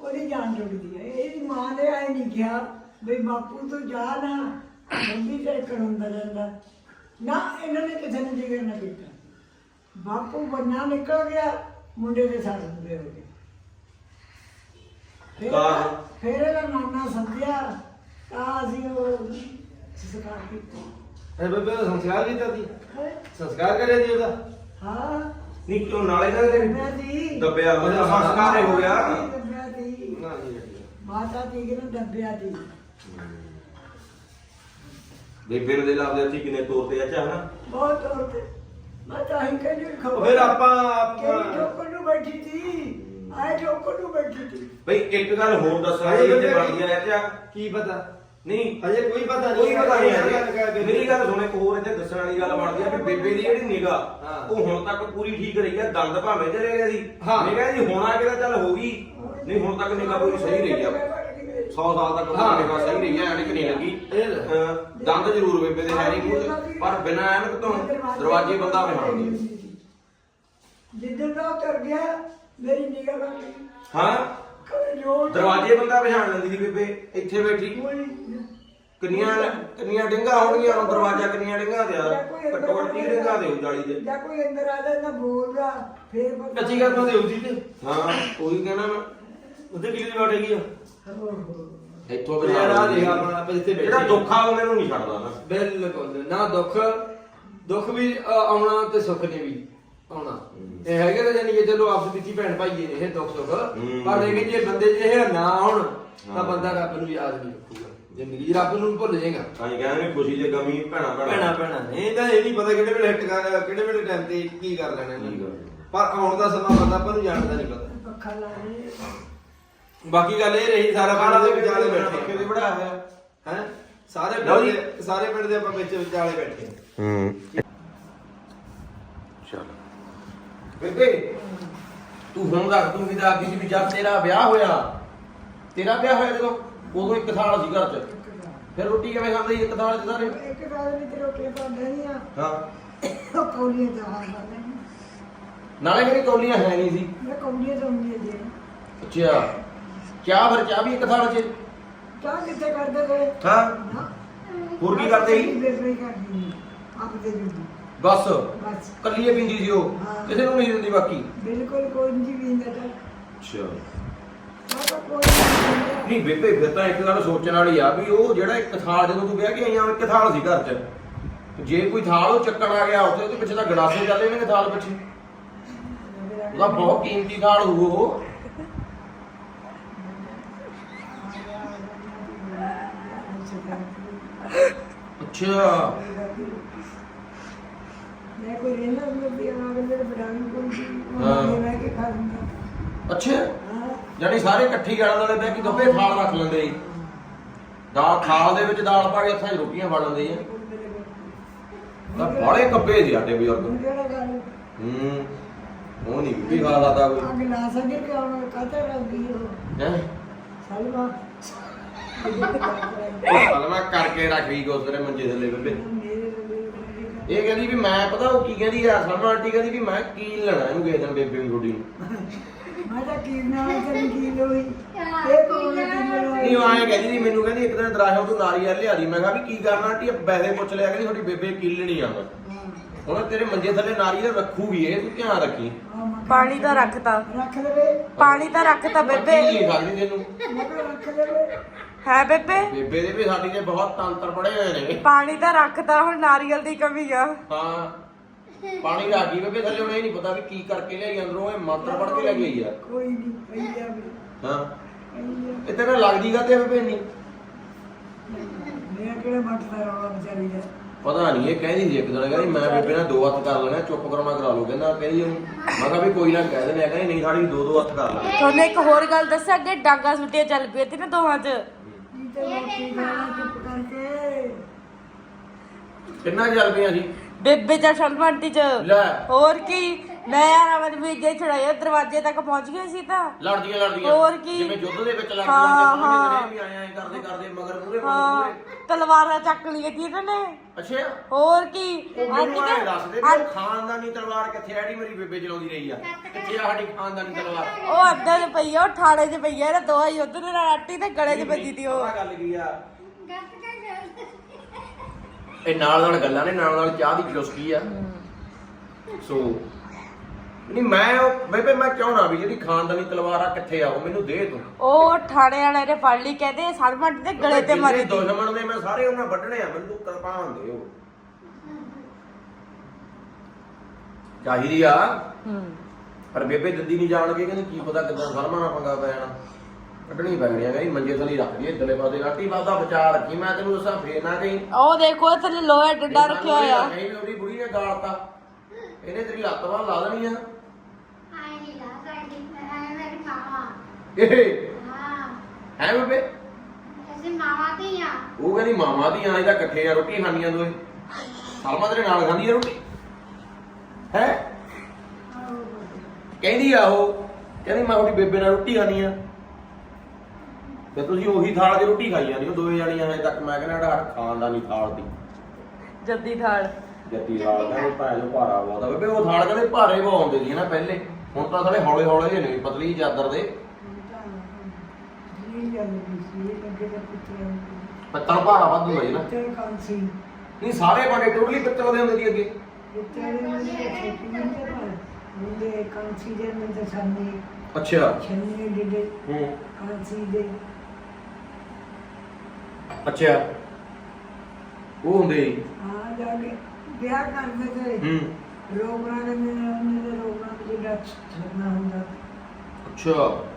ਉਹਦੀ ਜਾਨ ਟੁੱਟਦੀ ਹੈ ਇਹਦੀ ਮਾਂ ਨੇ ਆਏ ਨਹੀਂ ਕਿਹਾ ਬਈ ਬਾਪੂ ਤੂੰ ਜਾ ਨਾ ਮੰਮੀ ਤੇ ਕਰਉਂਦਾ ਰਹਿੰਦਾ। ਨਾ ਇਹਨਾਂ ਨੇ ਕਿਸੇ ਨੂੰ ਜਿਗਰ ਨਾ ਕੀਤਾ। ਬਾਪੂ ਬੰਨਾ ਨਿਕਲ ਗਿਆ ਮੁੰਡੇ ਦੇ ਸਾਥ ਹੁੰਦੇ ਹੋ ਗਏ। ਫਿਰ? ਫਿਰ ਇਹਦਾ ਨਾਨਾ ਸੰਧਿਆ ਤਾਂ ਅਸੀਂ ਉਹ ਸੰਸਕਾਰ ਕੀਤਾ। ਇਹ ਬੇਬੇ ਦਾ ਸੰਸਕਾਰ ਕੀਤਾ ਸੀ? ਹੈਂ? ਸੰਸਕਾਰ ਕਰਿਆ ਸੀ ਉਹਦਾ? ਹਾਂ। ਨਹੀਂ ਕਿਉਂ ਨਾਲੇ ਨਾ ਦੱਬਿਆ ਸੀ। ਦੱਬਿਆ ਮਤਲਬ ਸੰਸਕਾਰ ਹੀ ਹੋ ਗਿਆ। ਨਾ ਰੱਖਿਆ। ਮਾਤਾ ਜੀ ਨੂੰ ਦੱਬਿਆ ਸੀ। ਬੇਬੇ ਨੂੰ ਦੇ ਲਾਭਦੇ ਸੀ ਕਿਨੇ ਤੋਰ ਤੇ ਅੱਛਾ ਹਨਾ ਬਹੁਤ ਤੌਰ ਤੇ। ਮੈਂ ਤਾਂ ਹੀ ਕਹਿੰਦੀ ਉਹ ਫਿਰ ਆਪਾਂ ਕਿਹੜੀ ਆਪਾਂ ਠੋਕਰ ਨੂੰ ਬੈਠੀ ਸੀ? ਆਏ ਠੋਕਰ ਨੂੰ ਬੈਠੀ ਸੀ। ਬਈ ਇੱਕ ਗੱਲ ਹੋਰ ਦੱਸਾਂ ਇਹ ਤੇ ਬੇਬੇ ਬਣਦੀ ਆ ਕੀ ਪਤਾ? ਨਹੀਂ। ਹਜੇ ਕੋਈ ਪਤਾ ਨਹੀਂ ਕੋਈ ਪਤਾ ਨਹੀਂ ਗੱਲ ਹੈ ਕਰ ਬੇਬੇ। ਮੇਰੀ ਗੱਲ ਸੁਣ ਇੱਕ ਹੋਰ ਇੱਥੇ ਦੱਸਣ ਵਾਲੀ ਗੱਲ ਬਣਦੀ ਆ ਵੀ ਬੇਬੇ ਦੀ ਜਿਹੜੀ ਨਿਗਾਹ ਹਾਂ। ਉਹ ਹੁਣ ਤੱਕ ਪੂਰੀ ਠੀਕ ਰਹੀ ਆ ਦੰਦ ਭਾਵੇਂ ਚਲੇ ਗਏ ਸੀ। ਹਾਂ। ਨਿਗਾਹ ਜੀ ਹੋਣਾ ਕਿਹਦਾ ਚੱਲ ਹੋ ਗਈ। ਨਹੀਂ ਹੁਣ ਤੱਕ ਨਿਗਾਹ ਪੂਰੀ ਸਹੀ ਰਹੀ ਆ। 100 ਸਾਲ ਤੱਕ ਹਾਂ। ਉਹਦੀ ਨਿਗਾਹ ਸਹੀ ਰਹੀ ਆ ਐਨਕ ਨਹੀਂ ਲੱਗੀ। ਅਹ, ਦੰਦ ਜ਼ਰੂਰ ਬੇਬੇ ਦੇ ਹੈ ਨਹੀਂ ਮੂੰਹ 'ਚ, ਪਰ ਬਿਨਾਂ ਐਨਕ ਤੋਂ ਦਰਵਾਜ਼ੇ ਬੰਦਾ ਬਿਠਾਉਂਦੀ ਜਿੱਦਣ ਦਾ ਉਹ ਤੁਰ ਗਿਆ ਮੇਰੀ ਨਿਗਾਹ ਗਈ। ਹਾਂ? ਦਰਵਾਜ਼ੇ ਬੰਦਾ ਬਿਠਾਣ ਲੈਂਦੀ ਸੀ ਬੇਬੇ ਇੱਥੇ ਬੈਠੀ। ਕਿੰਨੀਆਂ ਕਿੰਨੀਆਂ ਡਿੰਗਾ ਹੋਣਗੀਆਂ ਹੁਣ ਦਰਵਾਜ਼ਾ ਕਿੰਨੀਆਂ ਡਿੰਗਾ ਤੇ ਆ। ਘੱਟੋ ਘੱਟ 30 ਡਿੰਗਾ ਦੇ ਜਾਲੀ ਦੇ। ਜਾਂ ਕੋਈ ਅੰਦਰ ਆ ਜਾਂਦਾ ਬੋਲਦਾ ਫੇਰ ਕੱਚੀ ਗੱਲ ਤੋਂ ਦੇਉ ਸੀ। ਤੇ ਹਾਂ ਉਹੀ ਕਹਿਣਾ ਮੈਂ। ਉੱਥੇ ਕਿਹਦੀ ਬੈਠੇਗੀ ਆ? ਓਹੋ। ਇੱਥੋਂ ਆ ਲੈਂਦੀ ਦੇਖ ਸੀ। ਆਪਣਾ ਆਪਾਂ ਜਿੱਥੇ ਬੈਠੇ ਜਿਹੜਾ ਦੁੱਖ ਆ ਉਹ ਮੈਨੂੰ ਨਹੀਂ ਛੱਡਦਾ ਨਾ। ਬਿਲਕੁਲ ਨਾ ਦੁੱਖ। ਦੁੱਖ ਵੀ ਅ, ਆਉਣਾ ਤੇ ਸੁੱਖ ਨੇ ਵੀ ਆਉਣਾ। ਇਹ ਹੈਗੇ ਤਾਂ ਜਾਨੀ ਕਿ ਚਲੋ ਆਪਸ ਵਿੱਚ ਹੀ ਭੈਣ ਭਾਈਏ ਨੇ ਇਹ ਦੁੱਖ ਸੁੱਖ। ਹੂੰ। ਪਰ ਲੇਕਿਨ ਜੇ ਬੰਦੇ ਜਿਹੇ ਨਾ ਆਉਣ ਤਾਂ ਹਾਂ। ਬੰਦਾ ਰੱਬ ਨੂੰ ਯਾਦ ਨਹੀਂ ਰੱਖੂਗਾ। ਜ਼ਿੰਦਗੀ 'ਚ ਰੱਬ ਨੂੰ ਭੁੱਲ ਜਾਏਗਾ। ਤਾਂ ਹੀ ਕਹਿੰਦੇ ਨੇ ਖੁਸ਼ੀ ਤੇ ਗਮੀ ਭੈਣਾ ਭੈਣਾ। ਭੈਣਾ ਨੇ। ਇਹ ਤਾਂ ਇਹ ਨਹੀਂ ਪਤਾ ਕਿਹੜੇ ਵੇਲੇ ਹਿੱਟ ਕਰ ਕਿਹੜੇ ਵੇਲੇ ਟਾਈਮ ਤੇ ਕੀ ਕਰ ਲੈਣਾ ਇਹਨਾਂ ਨੇ। ਪਰ ਆਉਣ ਦਾ ਸਮਾਂ ਬੰਦਾ ਆਪਾਂ ਨੂੰ ਜਾਣਦਾ ਨਹੀਂ ਪਤਾ। ਪੱਖਾ ਲਾ ਦੇ ਬਾਕੀ ਗੱਲ ਇਹ ਰਹੀ ਸਾਰਾ ਪਿੰਡ ਦੇ ਦੇ ਵਿਚਾਲੇ ਬੈਠੇ ਦੇ ਬੜਾ ਹੋਇਆ ਹੈ? ਸਾਰੇ ਲਓ ਪਿੰਡ ਜੀ। ਦੇ ਸਾਰੇ ਪਿੰਡ ਦੇ ਆਪਾਂ ਵਿੱਚ ਵਿਚਾਲੇ ਬੈਠੇ ਹਾਂ। ਹੂੰ। ਚਲ। ਬੇਬੇ ਤੂੰ ਹੁਣ ਦੱਸ ਤੂੰ ਵੀ ਆਖੀ ਸੀ ਵੀ ਜਦ ਤੇਰਾ ਵਿਆਹ ਹੋਇਆ ਤੇਰਾ ਵਿਆਹ ਹੋਇਆ ਜਦੋਂ? ਉਦੋਂ ਇੱਕ ਥਾਲ ਸੀ ਘਰ 'ਚ। ਫਿਰ ਰੋਟੀ ਕਿਵੇਂ ਖਾਂਦੇ ਸੀ ਇੱਕ ਥਾਲ 'ਚ ਸਾਰੇ? ਇੱਕ ਗੱਲ ਵਿੱਚ ਰੋਟੀ ਪਾਉਂਦੇ ਨਹੀਂ ਆ ਹਾਂ। ਕੌਲੀਆਂ ਦਾ ਹਾਲ ਕਰਦੇ ਨਾਲੇ ਮੇਰੀ ਕੌਲੀਆਂ ਹੈ ਨਹੀਂ ਸੀ? ਮੈਂ ਕੌਲੀਆਂ ਤੋਂ ਹੁੰਦੀ ਜੀ। ਅੱਛਾ। ਚਾਹ ਫਿਰ ਚਾਹ ਵੀ ਇੱਕ ਥਾਲ 'ਚ ਚਾਹ ਕਿੱਥੇ ਕਰਦੇ ਵੇ ਹਾਂ। ਨਾ ਹੋਰ ਕੀ ਕਰਦੇ ਸੀ? ਬੇਬੇ ਕਰਦੀ ਸੀ, ਆਪ ਦੇ ਜੁਗੀ ਬਸ। ਬਸ। ਕੱਲੀਏ ਪਿੰਦੀ ਸੀ ਉਹ। ਹਾਂ। ਕਿਸੇ ਨੂੰ ਨਹੀਂ ਦਿੰਦੀ ਬਾਕੀ। ਬਿਲਕੁਲ ਕੋਈ ਨਹੀਂ ਵੀਂਦਾ ਤਾਂ। ਅੱਛਾ। ਚਾਹ ਤਾਂ ਕੋਈ ਨਹੀਂ ਬੇਬੇ ਫਿਰ ਤਾਂ ਇੱਕ ਗੱਲ ਸੋਚਣ ਵਾਲੀ ਆ ਵੀ ਉਹ ਜਿਹੜਾ ਇੱਕ ਥਾਲ ਜਦੋਂ ਤੂੰ ਵਿਆਹ ਕੇ ਆਈਆਂ ਇੱਕ ਥਾਲ ਸੀ ਘਰ 'ਚ। ਜੇ ਕੋਈ ਥਾਲ ਉਹ ਚੱਕਣ ਆ ਗਿਆ ਉਹਦੇ ਪਿੱਛੇ ਤਾਂ ਗੜਾਸੇ ਚੱਲੇ ਨੇ ਥਾਲ ਪਿੱਛੇ। ਉਹਦਾ ਬਹੁਤ ਕੀਮਤੀ ਥਾਲ ਹੋਊ ਉਹ। ਅੱਛਾ। ਮੈਂ ਕੋਈ ਰਹਿਣਾ ਮੈਂ ਵੀ ਆ ਮੇਰੇ ਬਰਾਨ ਕੋਈ ਹਾਂ। ਮੈਂ ਕੇ ਖਾ ਲੂੰਗਾ। ਅੱਛਾ। ਹਾਂ। ਯਾਨੀ ਸਾਰੇ ਇਕੱਠੀ ਗਾਲਾਂ ਵਾਲੇ ਬਹਿ ਕੇ ਗੱਬੇ ਥਾਲ ਰੱਖ ਲੈਂਦੇ ਸੀ। ਦਾਲ ਥਾਲ ਦੇ ਵਿੱਚ ਦਾਲ ਪਾ ਕੇ ਹੱਥਾਂ 'ਚ ਰੋਟੀਆਂ ਵੜ ਲੈਂਦੇ ਆ। ਤਾਂ ਬਾਲੇ ਕੱਬੇ ਸੀ ਸਾਡੇ ਬਜ਼ੁਰਗ। ਕਿਹੜਾ ਗੱਲ ਹੂੰ। ਉਹ ਨਹੀਂ ਵੀ ਖਾ ਲਾਦਾ ਕੋਈ ਅੱਗ ਲਾ ਸਕੇ ਕਿ ਹੁਣ ਕਾਹਤੇ ਰੱਖੀ ਉਹ? ਹੈ? ਸਲਵਾ ਉਹ ਸਲਮਾ ਕਰਕੇ ਰੱਖ ਗਈ ਉਸ ਤੇਰੇ ਮੰਜੇ ਥੱਲੇ ਬੇਬੇ। ਇਹ ਕਹਿੰਦੀ ਵੀ ਮੈਂ ਪਤਾ ਉਹ ਕੀ ਕਹਿੰਦੀ ਆ ਸਲਮਾ ਆਂਟੀ ਕਹਿੰਦੀ ਵੀ ਮੈਂ ਕੀ ਲੈਣਾ ਇਹਨੂੰ ਕਿਸੇ ਦਿਨ ਬੇਬੇ ਨੂੰ ਰੋਟੀ ਨੂੰ ਮੈਂ ਤਾਂ ਕੀ ਨਾ ਤੇਰੀ ਕੀ ਲੋਈ ਇਹ ਕੋਲ ਕੀ ਲੋਈ ਨਹੀਂ ਉਹ ਆਏ ਕਹਿੰਦੀ ਸੀ ਮੈਨੂੰ ਕਹਿੰਦੀ ਇੱਕ ਦਿਨ ਦਰਾਹੋਂ ਤੂੰ ਨਾਰੀਅਲ ਲਿਆ ਦੀ। ਮੈਂ ਕਿਹਾ ਵੀ ਕੀ ਕਰਨਾ ਆਂਟੀ ਪੁੱਛ ਲਿਆ ਕਹਿੰਦੀ ਤੁਹਾਡੀ ਬੇਬੇ ਕਿੱਲਣੀ ਆ ਮੈਂ ਹੁਣ ਤੇਰੇ ਮੰਜੇ ਥੱਲੇ ਨਾਰੀਅਲ ਰੱਖੂਗੀ ਇਹ ਤੂੰ ਧਿਆਨ ਰੱਖੀ। ਪਾਣੀ ਤਾਂ ਰੱਖਤਾ। ਰੱਖ ਲਵੇ। ਪਾਣੀ ਤਾਂ ਰੱਖਤਾ ਬੇਬੇ। ਤੈਨੂੰ। ਮੈਂ ਕਿਹਾ ਰੱਖ ਲਵੇ। ਹੈ ਬੇਬੇ? ਬੇਬੇ ਦੇ ਵੀ ਸਾਡੀ ਦੇ ਬਹੁਤ ਤੰਤਰ ਪੜੇ ਹੋਏ ਨੇ। ਪਾਣੀ ਤਾਂ ਰੱਖਤਾ ਹੁਣ ਨਾਰੀਅਲ ਦੀ ਕਮੀ ਆ। ਹਾਂ। ਪਾਣੀ ਰੱਖ ਗਈ ਬੇਬੇ ਥੱਲੇ ਹੁਣ ਇਹ ਨਹੀਂ ਪਤਾ ਵੀ ਕੀ ਕਰਕੇ ਲਿਆਈ ਅੰਦਰੋਂ ਇਹ ਮੰਤਰ ਪੜ ਕੇ ਲੈ ਗਈ ਆ। ਕੋਈ ਨਹੀਂ ਪਈ ਜਾਵੇ ਹਾਂ। ਇਹ ਤੇਰੇ ਲੱਗਦੀ ਗਾ ਤੇ ਬੇਬੇ ਨਹੀਂ ਮੈਂ ਕਿਹੜਾ ਮੱਟਦਾ ਰੌਲਾ ਵਿਚਾਰੀ ਦਾ? ਪਤਾ ਨਹੀਂ ਇਹ ਕਹਿੰਦੀ ਸੀ ਇੱਕ ਦਿਨ ਕਹਿੰਦੀ ਮੈਂ ਬੇਬੇ ਨਾਲ ਦੋ ਹੱਥ ਕਰ ਲੈਣਾ ਚੁੱਪ ਕਰਾਉਣਾ ਕਰਾ ਲਓ ਕਹਿੰਦਾ ਕਹਿੰਦੀ ਮੈਂ ਕਿਹਾ ਵੀ ਕੋਈ ਨਾ ਕਹਿ ਆ ਕਹਿੰਦੀ ਨਹੀਂ ਸਾਡੀ ਦੋ ਦੋ ਹੱਥ ਕਰ ਲੈ ਤੁਹਾਨੂੰ ਇੱਕ ਹੋਰ ਗੱਲ ਦੱਸਾਂ ਅੱਗੇ ਡਾਂਗਾ ਸੁੱਟੀਆਂ ਚੱਲ ਪਈਆਂ ਤੇ ਨਾ ਦੋਹਾਂ 'ਚ। ਤੇ ਮੋਟੀ ਗਾਣਾ ਚੁੱਪ ਕਰਕੇ। ਕਿੰਨਾ ਚੱਲ ਪਈਆਂ ਸੀ ਬੇਬੇ ਜਾਂ ਸ਼ਰਮਾਂਟੀ 'ਚ। ਲੈ। ਹੋਰ ਕੀ? ਮੈਂ ਯਾਰ ਅਮਨ ਵੀ ਜੇ ਛੜਾਇਆ ਦਰਵਾਜ਼ੇ ਤੱਕ ਪਹੁੰਚ ਗਏ ਸੀ ਤਾਂ। ਲੜਦੀਆਂ ਲੜਦੀਆਂ। ਹੋਰ ਕੀ? ਜਿਵੇਂ ਯੁੱਧ ਦੇ ਵਿੱਚ ਲੜਦੀਆਂ ਹਾਂ, ਹਾਂ। ਹਾਂ। ਵੀ ਆਏ ਆਏ ਕਰਦੇ ਕਰਦੇ ਮਗਰ ਮੂਰੇ ਹਾਂ ਤਲਵਾਰਾਂ ਚੱਕ ਲਈਆਂ ਸੀ ਇਹਨਾਂ ਨੇ। ਅੱਛਾ। ਹੋਰ ਕੀ। ਉਹ ਮੈਨੂੰ ਆਏ ਨੇ- ਦੱਸ ਦੇ ਵੀ ਉਹ ਖਾਨਦਾਨੀ ਤਲਵਾਰ ਕਿੱਥੇ ਆ? ਜਿਹੜੀ ਮੇਰੀ ਬੇਬੇ ਚਲਾਉਂਦੀ ਰਹੀ ਆ। ਕਿੱਥੇ ਆ ਸਾਡੀ ਖਾਨਦਾਨੀ ਤਲਵਾਰ? ਉਹ ਅੱਧੇ 'ਚ ਪਈ ਆ ਉਹ ਠਾੜੇ 'ਚ ਪਈ ਆ ਇਹ ਦੋਹਾਂ ਹੀ ਉਧਰ ਨਾਲ ਆਟੀ ਤੇ ਗਲੇ 'ਚ ਵੱਜੀ ਦੀ ਉਹ। ਪਤਾ ਗੱਲ ਕੀ ਆ? ਇਹ ਨਾਲ ਨਾਲ ਗੱਲਾਂ ਨੇ ਨਾਲ ਨਾਲ ਚਾਹ ਦੀ ਚੁਸਕੀ ਆ। ਸੋ ਨਹੀਂ ਮੈਂ ਉਹ ਬੇਬੇ ਮੈਂ ਚਾਹਣਾ ਵੀ ਜਿਹੜੀ ਖਾਨਦਾਨੀ ਤਲਵਾਰ ਆ ਕਿੱਥੇ ਆ? ਉਹ ਮੈਨੂੰ ਦੇ ਤੂੰ। ਉਹ ਠਾਣੇ ਵਾਲੇ ਨੇ ਫੜ ਲਈ ਕਹਿੰਦੇ ਸਰਮੰਟ ਦੇ ਗਲੇ ਤੇ ਮਾਰੀ ਜਿੰਨੇ ਦੀ। ਦੁਸ਼ਮਣ ਨੇ ਮੈਂ ਸਾਰੇ ਉਹਨਾਂ ਵੱਢਣੇ ਆ ਮੈਨੂੰ ਕਿਰਪਾਨ ਦੇ ਉਹ ਚਾਹੀਦੀ ਆ। ਹੂੰ। ਪਰ ਬੇਬੇ ਦਿੱਦੀ ਨਹੀਂ ਜਾਣਗੇ ਕਹਿੰਦੇ ਕੀ ਪਤਾ ਕਿੱਦਾਂ ਸਰਮਾ ਨਾਲ ਪੰਗਾ ਪੈ ਜਾਣਾ। ਕੱਢਣੀ ਪੈਣੀ ਆ ਕਹਿੰਦੀ ਮੰਜੇ ਥਲੀ ਰੱਖ ਦੀ ਇਧਰਲੇ ਪਾਸੇ ਰਾਟੀ ਬਾਦਾ ਬਚਾ ਰੱਖੀ ਮੈਂ ਤੈਨੂੰ ਦੱਸਾਂ ਫੇਰ ਨਾ ਕਹੀਂ। ਉਹ ਦੇਖੋ ਥੱਲੇ ਲੋਹਾ ਡੰਡਾ ਰੱਖਿਆ ਹੋਇਆ। ਨਹੀਂ ਵੀ ਉਹਦੀ ਬੁੜੀ ਨੇ ਗਾਲਤਾ। ਇਹਨੇ ਤੇਰੀ ਲੱਤ ਬਾਹ ਲਾ ਦੇਣੀ ਆ। ਇਹ। ਹੈ। ਬੇਬੇ? ਉਹ ਕਹਿੰਦੀ ਮਾਮਾ ਦੀ ਆਂ ਇਹਦਾ ਇਕੱਠੇ ਆ ਰੋਟੀ ਖਾਣੀਆਂ ਦੋਏ ਸਲਮਾ ਤੇਰੇ ਨਾਲ ਖਾਂਦੀ ਆ ਰੋਟੀ? ਹੈ? ਕਹਿੰਦੀ ਆ ਉਹ ਕਹਿੰਦੀ ਮੈਂ ਉਹਦੀ ਬੇਬੇ ਨਾਲ ਰੋਟੀ ਖਾਣੀ ਆ। ਤੇ ਤੁਸੀਂ ਉਹੀ ਥਾਲ 'ਚ ਰੋਟੀ ਖਾਈ ਜਾਂਦੇ ਹੋ ਦੋਵੇਂ ਜਾਣੀਆਂ ਹਜੇ ਤੱਕ। ਮੈਂ ਕਹਿੰਦਾ ਸਾਡਾ ਖਾਣ ਦਾ ਨਹੀਂ ਥਾਲ ਦੀ। ਜੱਦੀ ਥਾਲ। ਜੱਤੀ ਥਾਲ ਕਹਿੰਦੇ ਭਾਵੇਂ ਜੋ ਭਾਰਾ ਬਹੁਤ ਆ। ਬੇਬੇ ਉਹ ਥਾਲ ਕਹਿੰਦੇ ਭਾਰੇ ਬਹੁਤ ਹੁੰਦੇ ਸੀ ਨਾ ਪਹਿਲੇ। ਹੁਣ ਤਾਂ ਥੋੜੇ ਹੌਲੇ ਹੌਲੇ ਜਿਹੇ ਨੇ ਪਤਲੀ ਚਾਦਰ ਦੇ। ਨਹੀਂ ਜਾਂਦੀ ਸੀ ਇਹ ਅੱਗੇ ਦਾ ਪੁੱਤਰ ਪੱਤਲ ਭਾਰਾ ਵੱਧ ਜੀ ਨਾ। ਪੁੱਤਰ ਕੌਣ ਸੀ ਨਹੀਂ ਸਾਰੇ ਬਾਡੇ ਟੋਟਲੀ ਪਿੱਤਲ ਦੇ ਹੁੰਦੇ ਸੀ ਅੱਗੇ। ਪੁੱਤਰ ਦੇ ਮੁੰਡੇ ਛੋਟੀ ਮੁੰਡੇ ਪਰ ਮੁੰਡੇ ਕੌਣ ਸੀ ਦੇ ਮੁੰਡੇ ਸਾਹਮਣੇ ਅੱਛਾ। ਛੰਨੇ ਦੇ ਹੂੰ। ਕੌਣ ਸੀ ਦੇ। ਅੱਛਾ। ਉਹ ਹੁੰਦੇ ਸੀ। ਆ ਜਾ ਕੇ ਵਿਆਹ ਕਰਦੇ ਤੇ ਹੂੰ। ਰੋਗਾਂ ਦੇ ਮੇਰੇ ਦੇ ਰੋਗਾਂ ਵਿੱਚ ਜਿਹੜਾ ਛੱਡਣਾ ਹੁੰਦਾ। ਅੱਛਾ। ਹਾਂ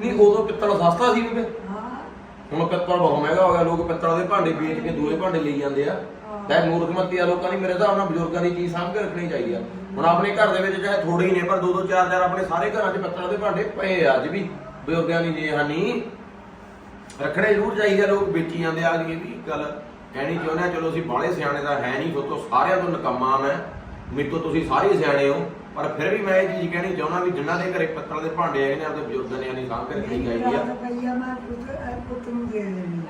ਨਹੀਂ ਉਦੋਂ ਪਿੱਤਲ ਸਸਤਾ ਸੀ ਬੇਬੇ ਹਾਂ। ਹੁਣ ਪਿੱਤਲ ਬਹੁਤ ਮਹਿੰਗਾ ਹੋ ਗਿਆ ਲੋਕ ਪਿੱਤਲ ਦੇ ਭਾਂਡੇ ਵੇਚ ਕੇ ਦੂਏ ਭਾਂਡੇ ਲਈ ਜਾਂਦੇ ਆ। ਤਾਂ ਮੂਰਖਮਤੀ ਆ ਲੋਕਾਂ ਦੀ ਮੇਰੇ ਹਿਸਾਬ ਨਾਲ ਬਜ਼ੁਰਗਾਂ ਦੀ ਚੀਜ਼ ਸਾਂਭ ਕੇ ਰੱਖਣੀ ਚਾਹੀਦੀ ਆ। ਹੁਣ ਆਪਣੇ ਘਰ ਦੇ ਵਿੱਚ ਚਾਹੇ ਥੋੜੇ ਹੀ ਨੇ ਪਰ ਦੋ ਦੋ ਚਾਰ ਚਾਰ ਆਪਣੇ ਸਾਰੇ ਘਰਾਂ 'ਚ ਪਿੱਤਲ ਦੇ ਭਾਂਡੇ ਪਏ ਆ ਅੱਜ ਵੀ। ਬਜ਼ੁਰਗਾਂ ਦੀ ਜੇ ਹਾਨੀ ਰੱਖਣੇ ਜ਼ਰੂਰ ਚਾਹੀਦੇ ਲੋਕ ਵੇਚੀ ਜਾਂਦੇ ਆ ਜੀ ਵੀ। ਗੱਲ ਕਹਿਣੀ ਚਾਹੁੰਦੇ ਚਲੋ ਅਸੀਂ ਬਾਹਲੇ ਸਿਆਣੇ ਤਾਂ ਹੈ ਨਹੀਂ ਤੋਂ ਸਾਰਿਆਂ ਤੋਂ ਨਕਮਾ ਮੈਂ। ਮੇਰੇ ਤੋਂ ਤੁਸੀਂ ਸਾਰੇ ਸਿਆਣੇ ਹੋ। ਪਰ ਫਿਰ ਵੀ ਮੈਂ ਇਹ ਚੀਜ਼ ਕਹਿਣੀ ਚਾਹੁੰਦਾ ਵੀ ਜਿਨ੍ਹਾਂ ਦੇ ਘਰੇ ਪਿੱਤਲ ਦੇ ਭਾਂਡੇ ਹੈਗੇ ਨੇ ਆਪਣੇ ਬਜ਼ੁਰਗਾਂ ਨੇ ਨਹੀਂ ਸਾਂਭ ਕੇ ਰੱਖਣੀ ਚਾਹੀਦੀ ਆ। ਰੁਪਈਆ ਮੈਂ ਪੁੱਤਰ ਇਹ ਪੁੱਤ ਨੂੰ ਦੇ ਦੇਣੀ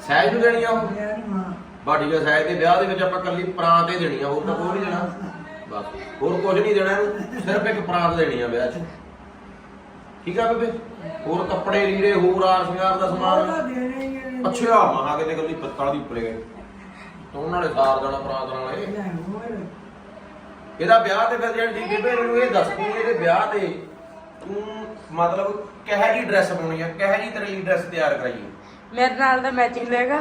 ਸਹਿਜ ਨੂੰ ਦੇਣੀ ਆ ਉਹ? ਯਾਰ ਮਾਂ। ਬਾਡੀ ਦਾ ਸਹਿਜ ਦੇ ਵਿਆਹ ਦੇ ਵਿੱਚ ਆਪਾਂ ਕੱਲੀ ਪ੍ਰਾਂਤ ਹੀ ਦੇਣੀ ਆ ਹੋਰ ਤਾਂ ਕੋਈ ਨਹੀਂ ਦੇਣਾ। ਬਸ। ਹੋਰ ਕੁਝ ਨਹੀਂ ਦੇਣਾ ਇਹਨੂੰ ਸਿਰਫ ਇੱਕ ਪ੍ਰਾਂਤ ਦੇਣੀ ਆ ਵਿਆਹ 'ਚ। ਠੀਕ ਆ ਬੇਬੇ? ਹੋਰ ਕੱਪੜੇ ਲੀੜੇ ਹੋਰ ਆਰ ਸ਼ਿੰਗਾਰ ਦਾ ਸਮਾਨ? ਦੇਣੇ ਹੀ ਅੱਛਾ ਮਹਾ ਕਿਤੇ ਕੱਲੀ ਪੱਤਲ ਦੀ ਪਲੇਟ ਤੋਂ ਨਾਲੇ ਸਾਰ ਦੇਣਾ ਪ੍ਰਾਂਤ ਨਾਲ ਲੈ ਹੋਰ। ਇਹਦਾ ਵਿਆਹ ਤੇ ਫਿਰ ਜਿਹੜੀ ਬੇਬੇ ਨੂੰ ਇਹ ਦੱਸ ਤੂੰ ਇਹਦੇ ਵਿਆਹ ਤੇ ਤੂੰ ਮਤਲਬ ਕਿਹੋ ਜੀ ਡਰੈਸ ਪਾਉਣੀ ਆ ਕਿਹੋ ਜੀ ਤੇਰੇ ਲਈ ਡਰੈਸ ਤਿਆਰ ਕਰਾਈਏ ਮੇਰੇ ਨਾਲ ਦਾ ਮੈਚਿੰਗ ਲੈਗਾ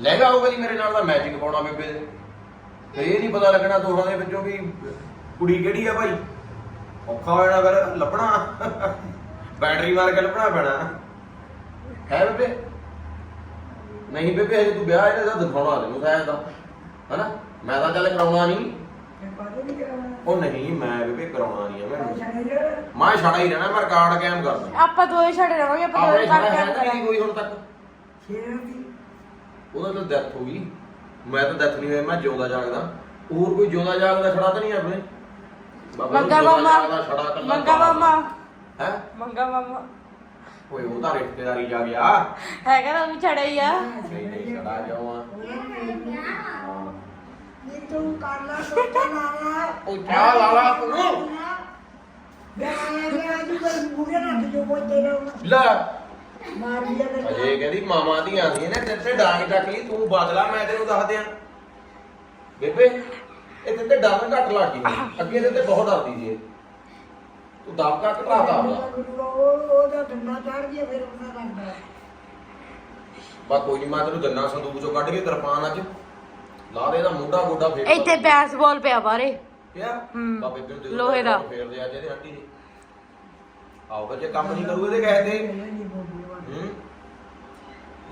ਲਹਿੰਗਾ ਹੋਊਗਾ ਜੀ ਮੇਰੇ ਨਾਲ ਦਾ ਮੈਚਿੰਗ ਪਾਉਣਾ ਬੇਬੇ ਦੇ। ਤੇ ਇਹ ਨਹੀਂ ਪਤਾ ਲੱਗਣਾ ਦੋਹਾਂ ਦੇ ਵਿੱਚੋਂ ਵੀ ਕੁੜੀ ਕਿਹੜੀ ਆ ਭਾਈ? ਔਖਾ ਹੋ ਜਾਣਾ ਫਿਰ ਲੱਭਣਾ। ਬੈਟਰੀ ਮਾਰ ਕੇ ਲੱਭਣਾ ਪੈਣਾ। ਹੈ ਬੇਬੇ? ਨਹੀਂ ਬੇਬੇ ਹਜੇ ਤੂੰ ਵਿਆਹ ਇਹਦਾ ਦਿਖਾਉਣਾ ਤੈਨੂੰ ਸਾਇਦ ਦਾ ਹਨਾ? ਮੈਂ ਤਾਂ ਚੱਲ ਕਰਾਉਣਾ ਨਹੀਂ ਉਹ ਨਹੀਂ ਮੈਂ ਬੇਬੇ ਕਰਾਉਣਾ ਨਹੀਂ ਆ ਮੈਂ ਛੜੇ ਮੈਂ ਛੜਾ ਹੀ ਰਹਿਣਾ ਮੈਂ ਰਿਕਾਰਡ ਕਾਇਮ ਕਰਦਾ ਆਪਾਂ ਦੋਏ ਛੜੇ ਰਵਾਂਗੇ ਆਪਾਂ ਆਪਣੇ ਦੋਏ ਛੜਾ ਕੰਮ ਹੈ ਤਾਂ ਨਹੀਂ ਕਰਾਂਗੇ। ਕੋਈ ਹੁਣ ਤੱਕ। ਉਹਦਾ ਤਾਂ ਡੈਥ ਹੋ ਗਈ। ਮੈਂ ਤਾਂ ਡੈਥ ਨਹੀਂ ਹੋਇਆ ਮੈਂ ਜਿਉਂਦਾ ਜਾਗਦਾ। ਹੋਰ ਕੋਈ ਜਿਉਂਦਾ ਜਾਗਦਾ ਖੜਾ ਤਾਂ ਨਹੀਂ ਆਪਣੇ? ਮੰਗਾ ਮਾਮਾ। ਛੜਾ ਮੰਗਾ ਮਾਮਾ। ਹੈ? ਮੰਗਾ ਮਾਮਾ। ਓਏ ਉਹ ਤਾਂ ਰਿਸ਼ਤੇਦਾਰੀ ਜਾ ਗਿਆ। ਹੈਗਾ ਤਾਂ ਉਹ ਵੀ ਛੜਾ ਹੀ ਆ। ਨਹੀਂ ਨਹੀਂ ਛੜਾ ਜਾਵਾਂ ਤੂੰ ਕਰ ਲਾ ਸੋਚਾ ਨਾ ਉਹ ਕਿਆ ਲਾਲਾ ਤੂੰ। ਮੈਂ ਮੈਂ ਅੱਜ ਕੋਈ ਬੁੜੇ ਰੱਖ ਜੋ ਬੋਤੇ ਨਾ ਲੈ। ਮਾਰ ਲਿਆ ਤੇ ਅਜੇ ਕਹਿੰਦੀ ਮਾਮਾ ਦੀ ਆਂਦੀ ਨੇ ਤੇਰੇ ਤੇ ਡਾਂਗ ਚੱਕ ਲਈ ਤੂੰ ਬਦਲਾ ਮੈਂ ਤੈਨੂੰ ਦੱਸ ਦਿਆਂ। ਬੇਬੇ ਇਹ ਤੇ ਡਰ ਘੱਟ ਲੱਗੀ ਅੱਗੇ ਇਹਦੇ ਤੇ ਬਹੁਤ ਡਰਦੀ ਸੀ ਇਹ। ਤੂੰ ਦਬਕਾ ਘਟਾਤਾ ਆਪਦਾ। ਉਹ ਉਹਦਾ ਡੰਡਾ ਚੜ ਗਿਆ ਫਿਰ ਉਹਨਾਂ ਲੱਗਦਾ ਬਾ ਕੋਈ ਨਹੀਂ ਮੈਂ ਤੈਨੂੰ ਜੰਨਾ ਸੰਦੂਕ ਚੋਂ ਕੱਢ ਕੇ ਕਿਰਪਾਨ ਅੱਜ ਲਾ ਦੇ ਇਹਦਾ ਮੁੰਡਾ ਗੋਡਾ ਫੇਰ ਇੱਥੇ ਬੈਸਬਾਲ ਪਿਆ ਬਾਰੇ ਪਿਆ? ਹੂੰ। ਬਾਬੇ ਬੇਬੇ ਦੇ ਲੋਹੇ ਦਾ। ਫੇਰ ਦੇ ਅੱਜ ਇਹਦੇ ਆਂਟੀ ਨੇ ਆਓ ਬੱਚੇ ਕੰਮ ਨਹੀਂ ਕਰੂ ਇਹਦੇ ਕਹੇ ਤੇ ਨਹੀਂ ਹੂੰ?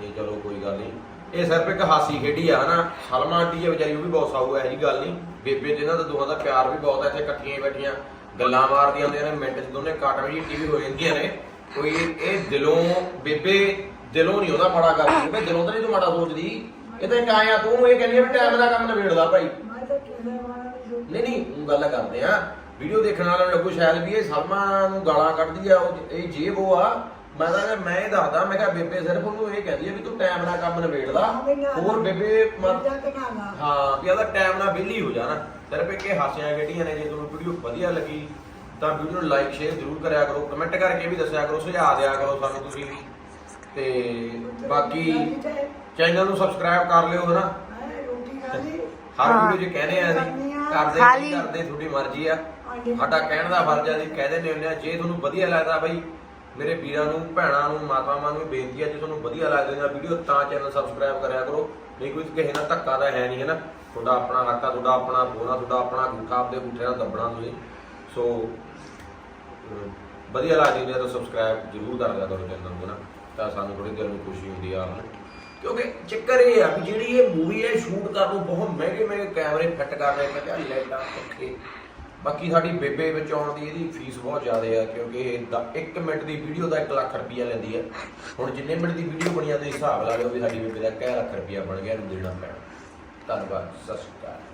ਇਹ ਚਲੋ ਕੋਈ ਗੱਲ ਨਹੀਂ। ਇਹ ਸਿਰਫ ਇੱਕ ਹਾਸੀ ਖੇਡੀ ਆ ਹਨਾ ਸਲਮਾ ਆਂਟੀ ਹੈ ਵਿਚਾਰੀ ਉਹ ਵੀ ਬਹੁਤ ਸਾਊ ਹੈ ਜੀ ਗੱਲ ਨਹੀਂ। ਬੇਬੇ ਤੇ ਇਹਨਾਂ ਦਾ ਦੋਹਾਂ ਦਾ ਪਿਆਰ ਵੀ ਬਹੁਤ ਹੈ ਇੱਥੇ ਇਕੱਠੀਆਂ ਹੀ ਬੈਠੀਆਂ। ਗੱਲਾਂ ਮਾਰਦੀਆਂ ਹੁੰਦੀਆਂ ਨੇ ਮਿੰਟ 'ਚ ਦੋਨੇ ਕਾਟਵੇਂ ਜੀ ਟੀਵੀ ਹੋ ਜਾਂਦੀਆਂ ਨੇ। ਕੋਈ ਇਹ ਇਹ ਦਿਲੋਂ ਬੇਬੇ ਦਿਲੋਂ ਨਹੀਂ ਉਹਦਾ ਮਾੜਾ ਕਰਦੀ। ਬੇਬੇ ਦਿਲੋਂ ਤਾਂ ਨਹੀਂ ਤੂੰ ਮਾੜਾ ਸੋਚਦੀ। ਇਹ ਤਾਂ ਇੱਕ ਆਇਆ ਤੂੰ ਇਹ ਕਹਿੰਦੀ ਆ ਵੀ ਟਾਈਮ ਦਾ ਕੰਮ ਨਿਬੇੜਦਾ ਭਾਈ। ਮੈਂ ਤਾਂ ਕਿਹਨੇ ਵਾਲਾ ਨਹੀਂ। ਨਹੀਂ ਨਹੀਂ ਉਹ ਗੱਲ ਕਰਦੇ ਆ। ਵੀਡੀਓ ਦੇਖਣ ਵਾਲਿਆਂ ਨੂੰ ਲੱਗੂ ਸ਼ਾਇਦ ਵੀ ਇਹ ਸਲਮਾ ਨੂੰ ਗਾਲਾਂ ਕੱਢਦੀ ਆ ਉਹ ਇਹ ਜੇਬ ਉਹ ਆ। ਮੈਂ ਤਾਂ ਮੈਂ ਇਹ ਦੱਸਦਾ ਮੈਂ ਕਿਹਾ ਬੇਬੇ ਸਿਰਫ ਉਹਨੂੰ ਇਹ ਕਹਿੰਦੀ ਆ ਵੀ ਤੂੰ ਟਾਈਮ ਨਾਲ ਕੰਮ ਨਿਬੇੜਦਾ ਹੋਰ ਬੇਬੇ ਜਾ ਹਾਂ ਵੀ ਉਹਦਾ ਟਾਈਮ ਨਾਲ ਵਿਹਲੀ ਹੋ ਜਾਣਾ ਸਿਰਫ ਇੱਕ ਇਹ ਹਾਸਿਆਂ ਖੇਡੀਆਂ ਨੇ ਜੇ ਤੁਹਾਨੂੰ ਵੀਡੀਓ ਵਧੀਆ ਲੱਗੀ ਤਾਂ ਵੀਡੀਓ ਨੂੰ ਲਾਈਕ ਸ਼ੇਅਰ ਜ਼ਰੂਰ ਕਰਿਆ ਕਰੋ। ਕਮੈਂਟ ਕਰਕੇ ਵੀ ਦੱਸਿਆ ਕਰੋ ਸੁਝਾਅ ਦਿਆ ਕਰੋ ਸਾਨੂੰ ਤੁਸੀਂ ਤੇ ਬਾਕੀ ਚੈਨਲ ਨੂੰ ਸਬਸਕ੍ਰਾਈਬ ਕਰ ਲਿਓ ਹਨਾ। ਰੋਟੀ ਹਰ ਹਾਂ। ਵੀਡੀਓ 'ਚ ਕਹਿੰਦੇ ਆ ਅਸੀਂ ਕਰਦੇ। ਕਰਦੇ ਤੁਹਾਡੀ ਮਰਜ਼ੀ ਆ। ਆਂਡੇ ਸਾਡਾ ਕਹਿਣ ਦਾ ਫਰਜ਼ ਆ ਅਸੀਂ ਕਹਿ ਦਿੰਦੇ ਹੁੰਦੇ ਆ ਜੇ ਤੁਹਾਨੂੰ ਵਧੀਆ ਲੱਗਦਾ ਬਈ ਮੇਰੇ ਵੀਰਾਂ ਨੂੰ ਭੈਣਾਂ ਨੂੰ ਮਾਤਾਵਾਂ ਨੂੰ ਵੀ ਬੇਨਤੀ ਆ ਜੇ ਤੁਹਾਨੂੰ ਵਧੀਆ ਲੱਗਦੀ ਨਾ ਵੀਡੀਓ ਤਾਂ ਚੈਨਲ ਸਬਸਕ੍ਰਾਈਬ ਕਰਿਆ ਕਰੋ। ਨਹੀਂ ਕੋਈ ਕਿਸੇ ਨਾਲ ਧੱਕਾ ਤਾਂ ਹੈ ਨਹੀਂ ਹੈ ਨਾ ਤੁਹਾਡਾ ਆਪਣਾ ਹੱਕ ਆ ਤੁਹਾਡਾ ਆਪਣਾ ਬੋਨਾ ਤੁਹਾਡਾ ਆਪਣਾ ਅੰਗੂਠਾ ਆਪਦੇ ਅੰਗੂਠੇ ਨਾਲ ਦੱਬਣਾ ਤੁਸੀਂ। ਸੋ ਅਹ, ਵਧੀਆ ਲੱਗਦੀ ਆ ਤਾਂ ਸਬਸਕ੍ਰਾਈਬ ਜ਼ਰੂਰ ਕਰ ਦਿਆ ਕਰੋ ਚੈਨਲ ਨੂੰ ਨਾ ਤਾਂ ਸਾਨੂੰ ਥੋੜੀ ਦਿਲ ਨੂੰ ਖੁਸ਼ੀ ਹੁੰਦੀ ਆ ਹਨਾ। ਕਿਉਂਕਿ ਚੱਕਰ ਇਹ ਆ ਵੀ ਜਿਹੜੀ ਇਹ ਮੂਵੀ ਹੈ ਸ਼ੂਟ ਕਰਨ ਨੂੰ ਬਹੁਤ ਮਹਿੰਗੇ ਮਹਿੰਗੇ ਕੈਮਰੇ ਫਿੱਟ ਕਰ ਰਹੇ ਮੈਂ ਕਿਹਾ ਲਾਈਟਾਂ ਪੱਖੇ। ਬਾਕੀ ਸਾਡੀ ਬੇਬੇ ਵਿੱਚ ਆਉਣ ਦੀ ਇਹਦੀ ਫੀਸ ਬਹੁਤ ਜ਼ਿਆਦਾ ਆ ਕਿਉਂਕਿ ਇਹ 1 ਮਿੰਟ ਦੀ ਵੀਡੀਓ ਦਾ 1 ਲੱਖ ਰੁਪਈਆ ਲੈਂਦੀ ਹੈ ਹੁਣ ਜਿੰਨੇ ਮਿੰਟ ਦੀ ਵੀਡੀਓ ਬਣੀ ਆ ਤੁਸੀਂ ਹਿਸਾਬ ਲਾ ਲਿਓ ਵੀ ਸਾਡੀ ਬੇਬੇ ਦਾ ਕਿੰਨਾ ਲੱਖ ਰੁਪਈਆ ਬਣ ਗਿਆ, ਇਹਨੂੰ ਦੇਣਾ ਪੈਣਾ। ਧੰਨਵਾਦ, ਸਤਿ ਸ਼੍ਰੀ ਅਕਾਲ।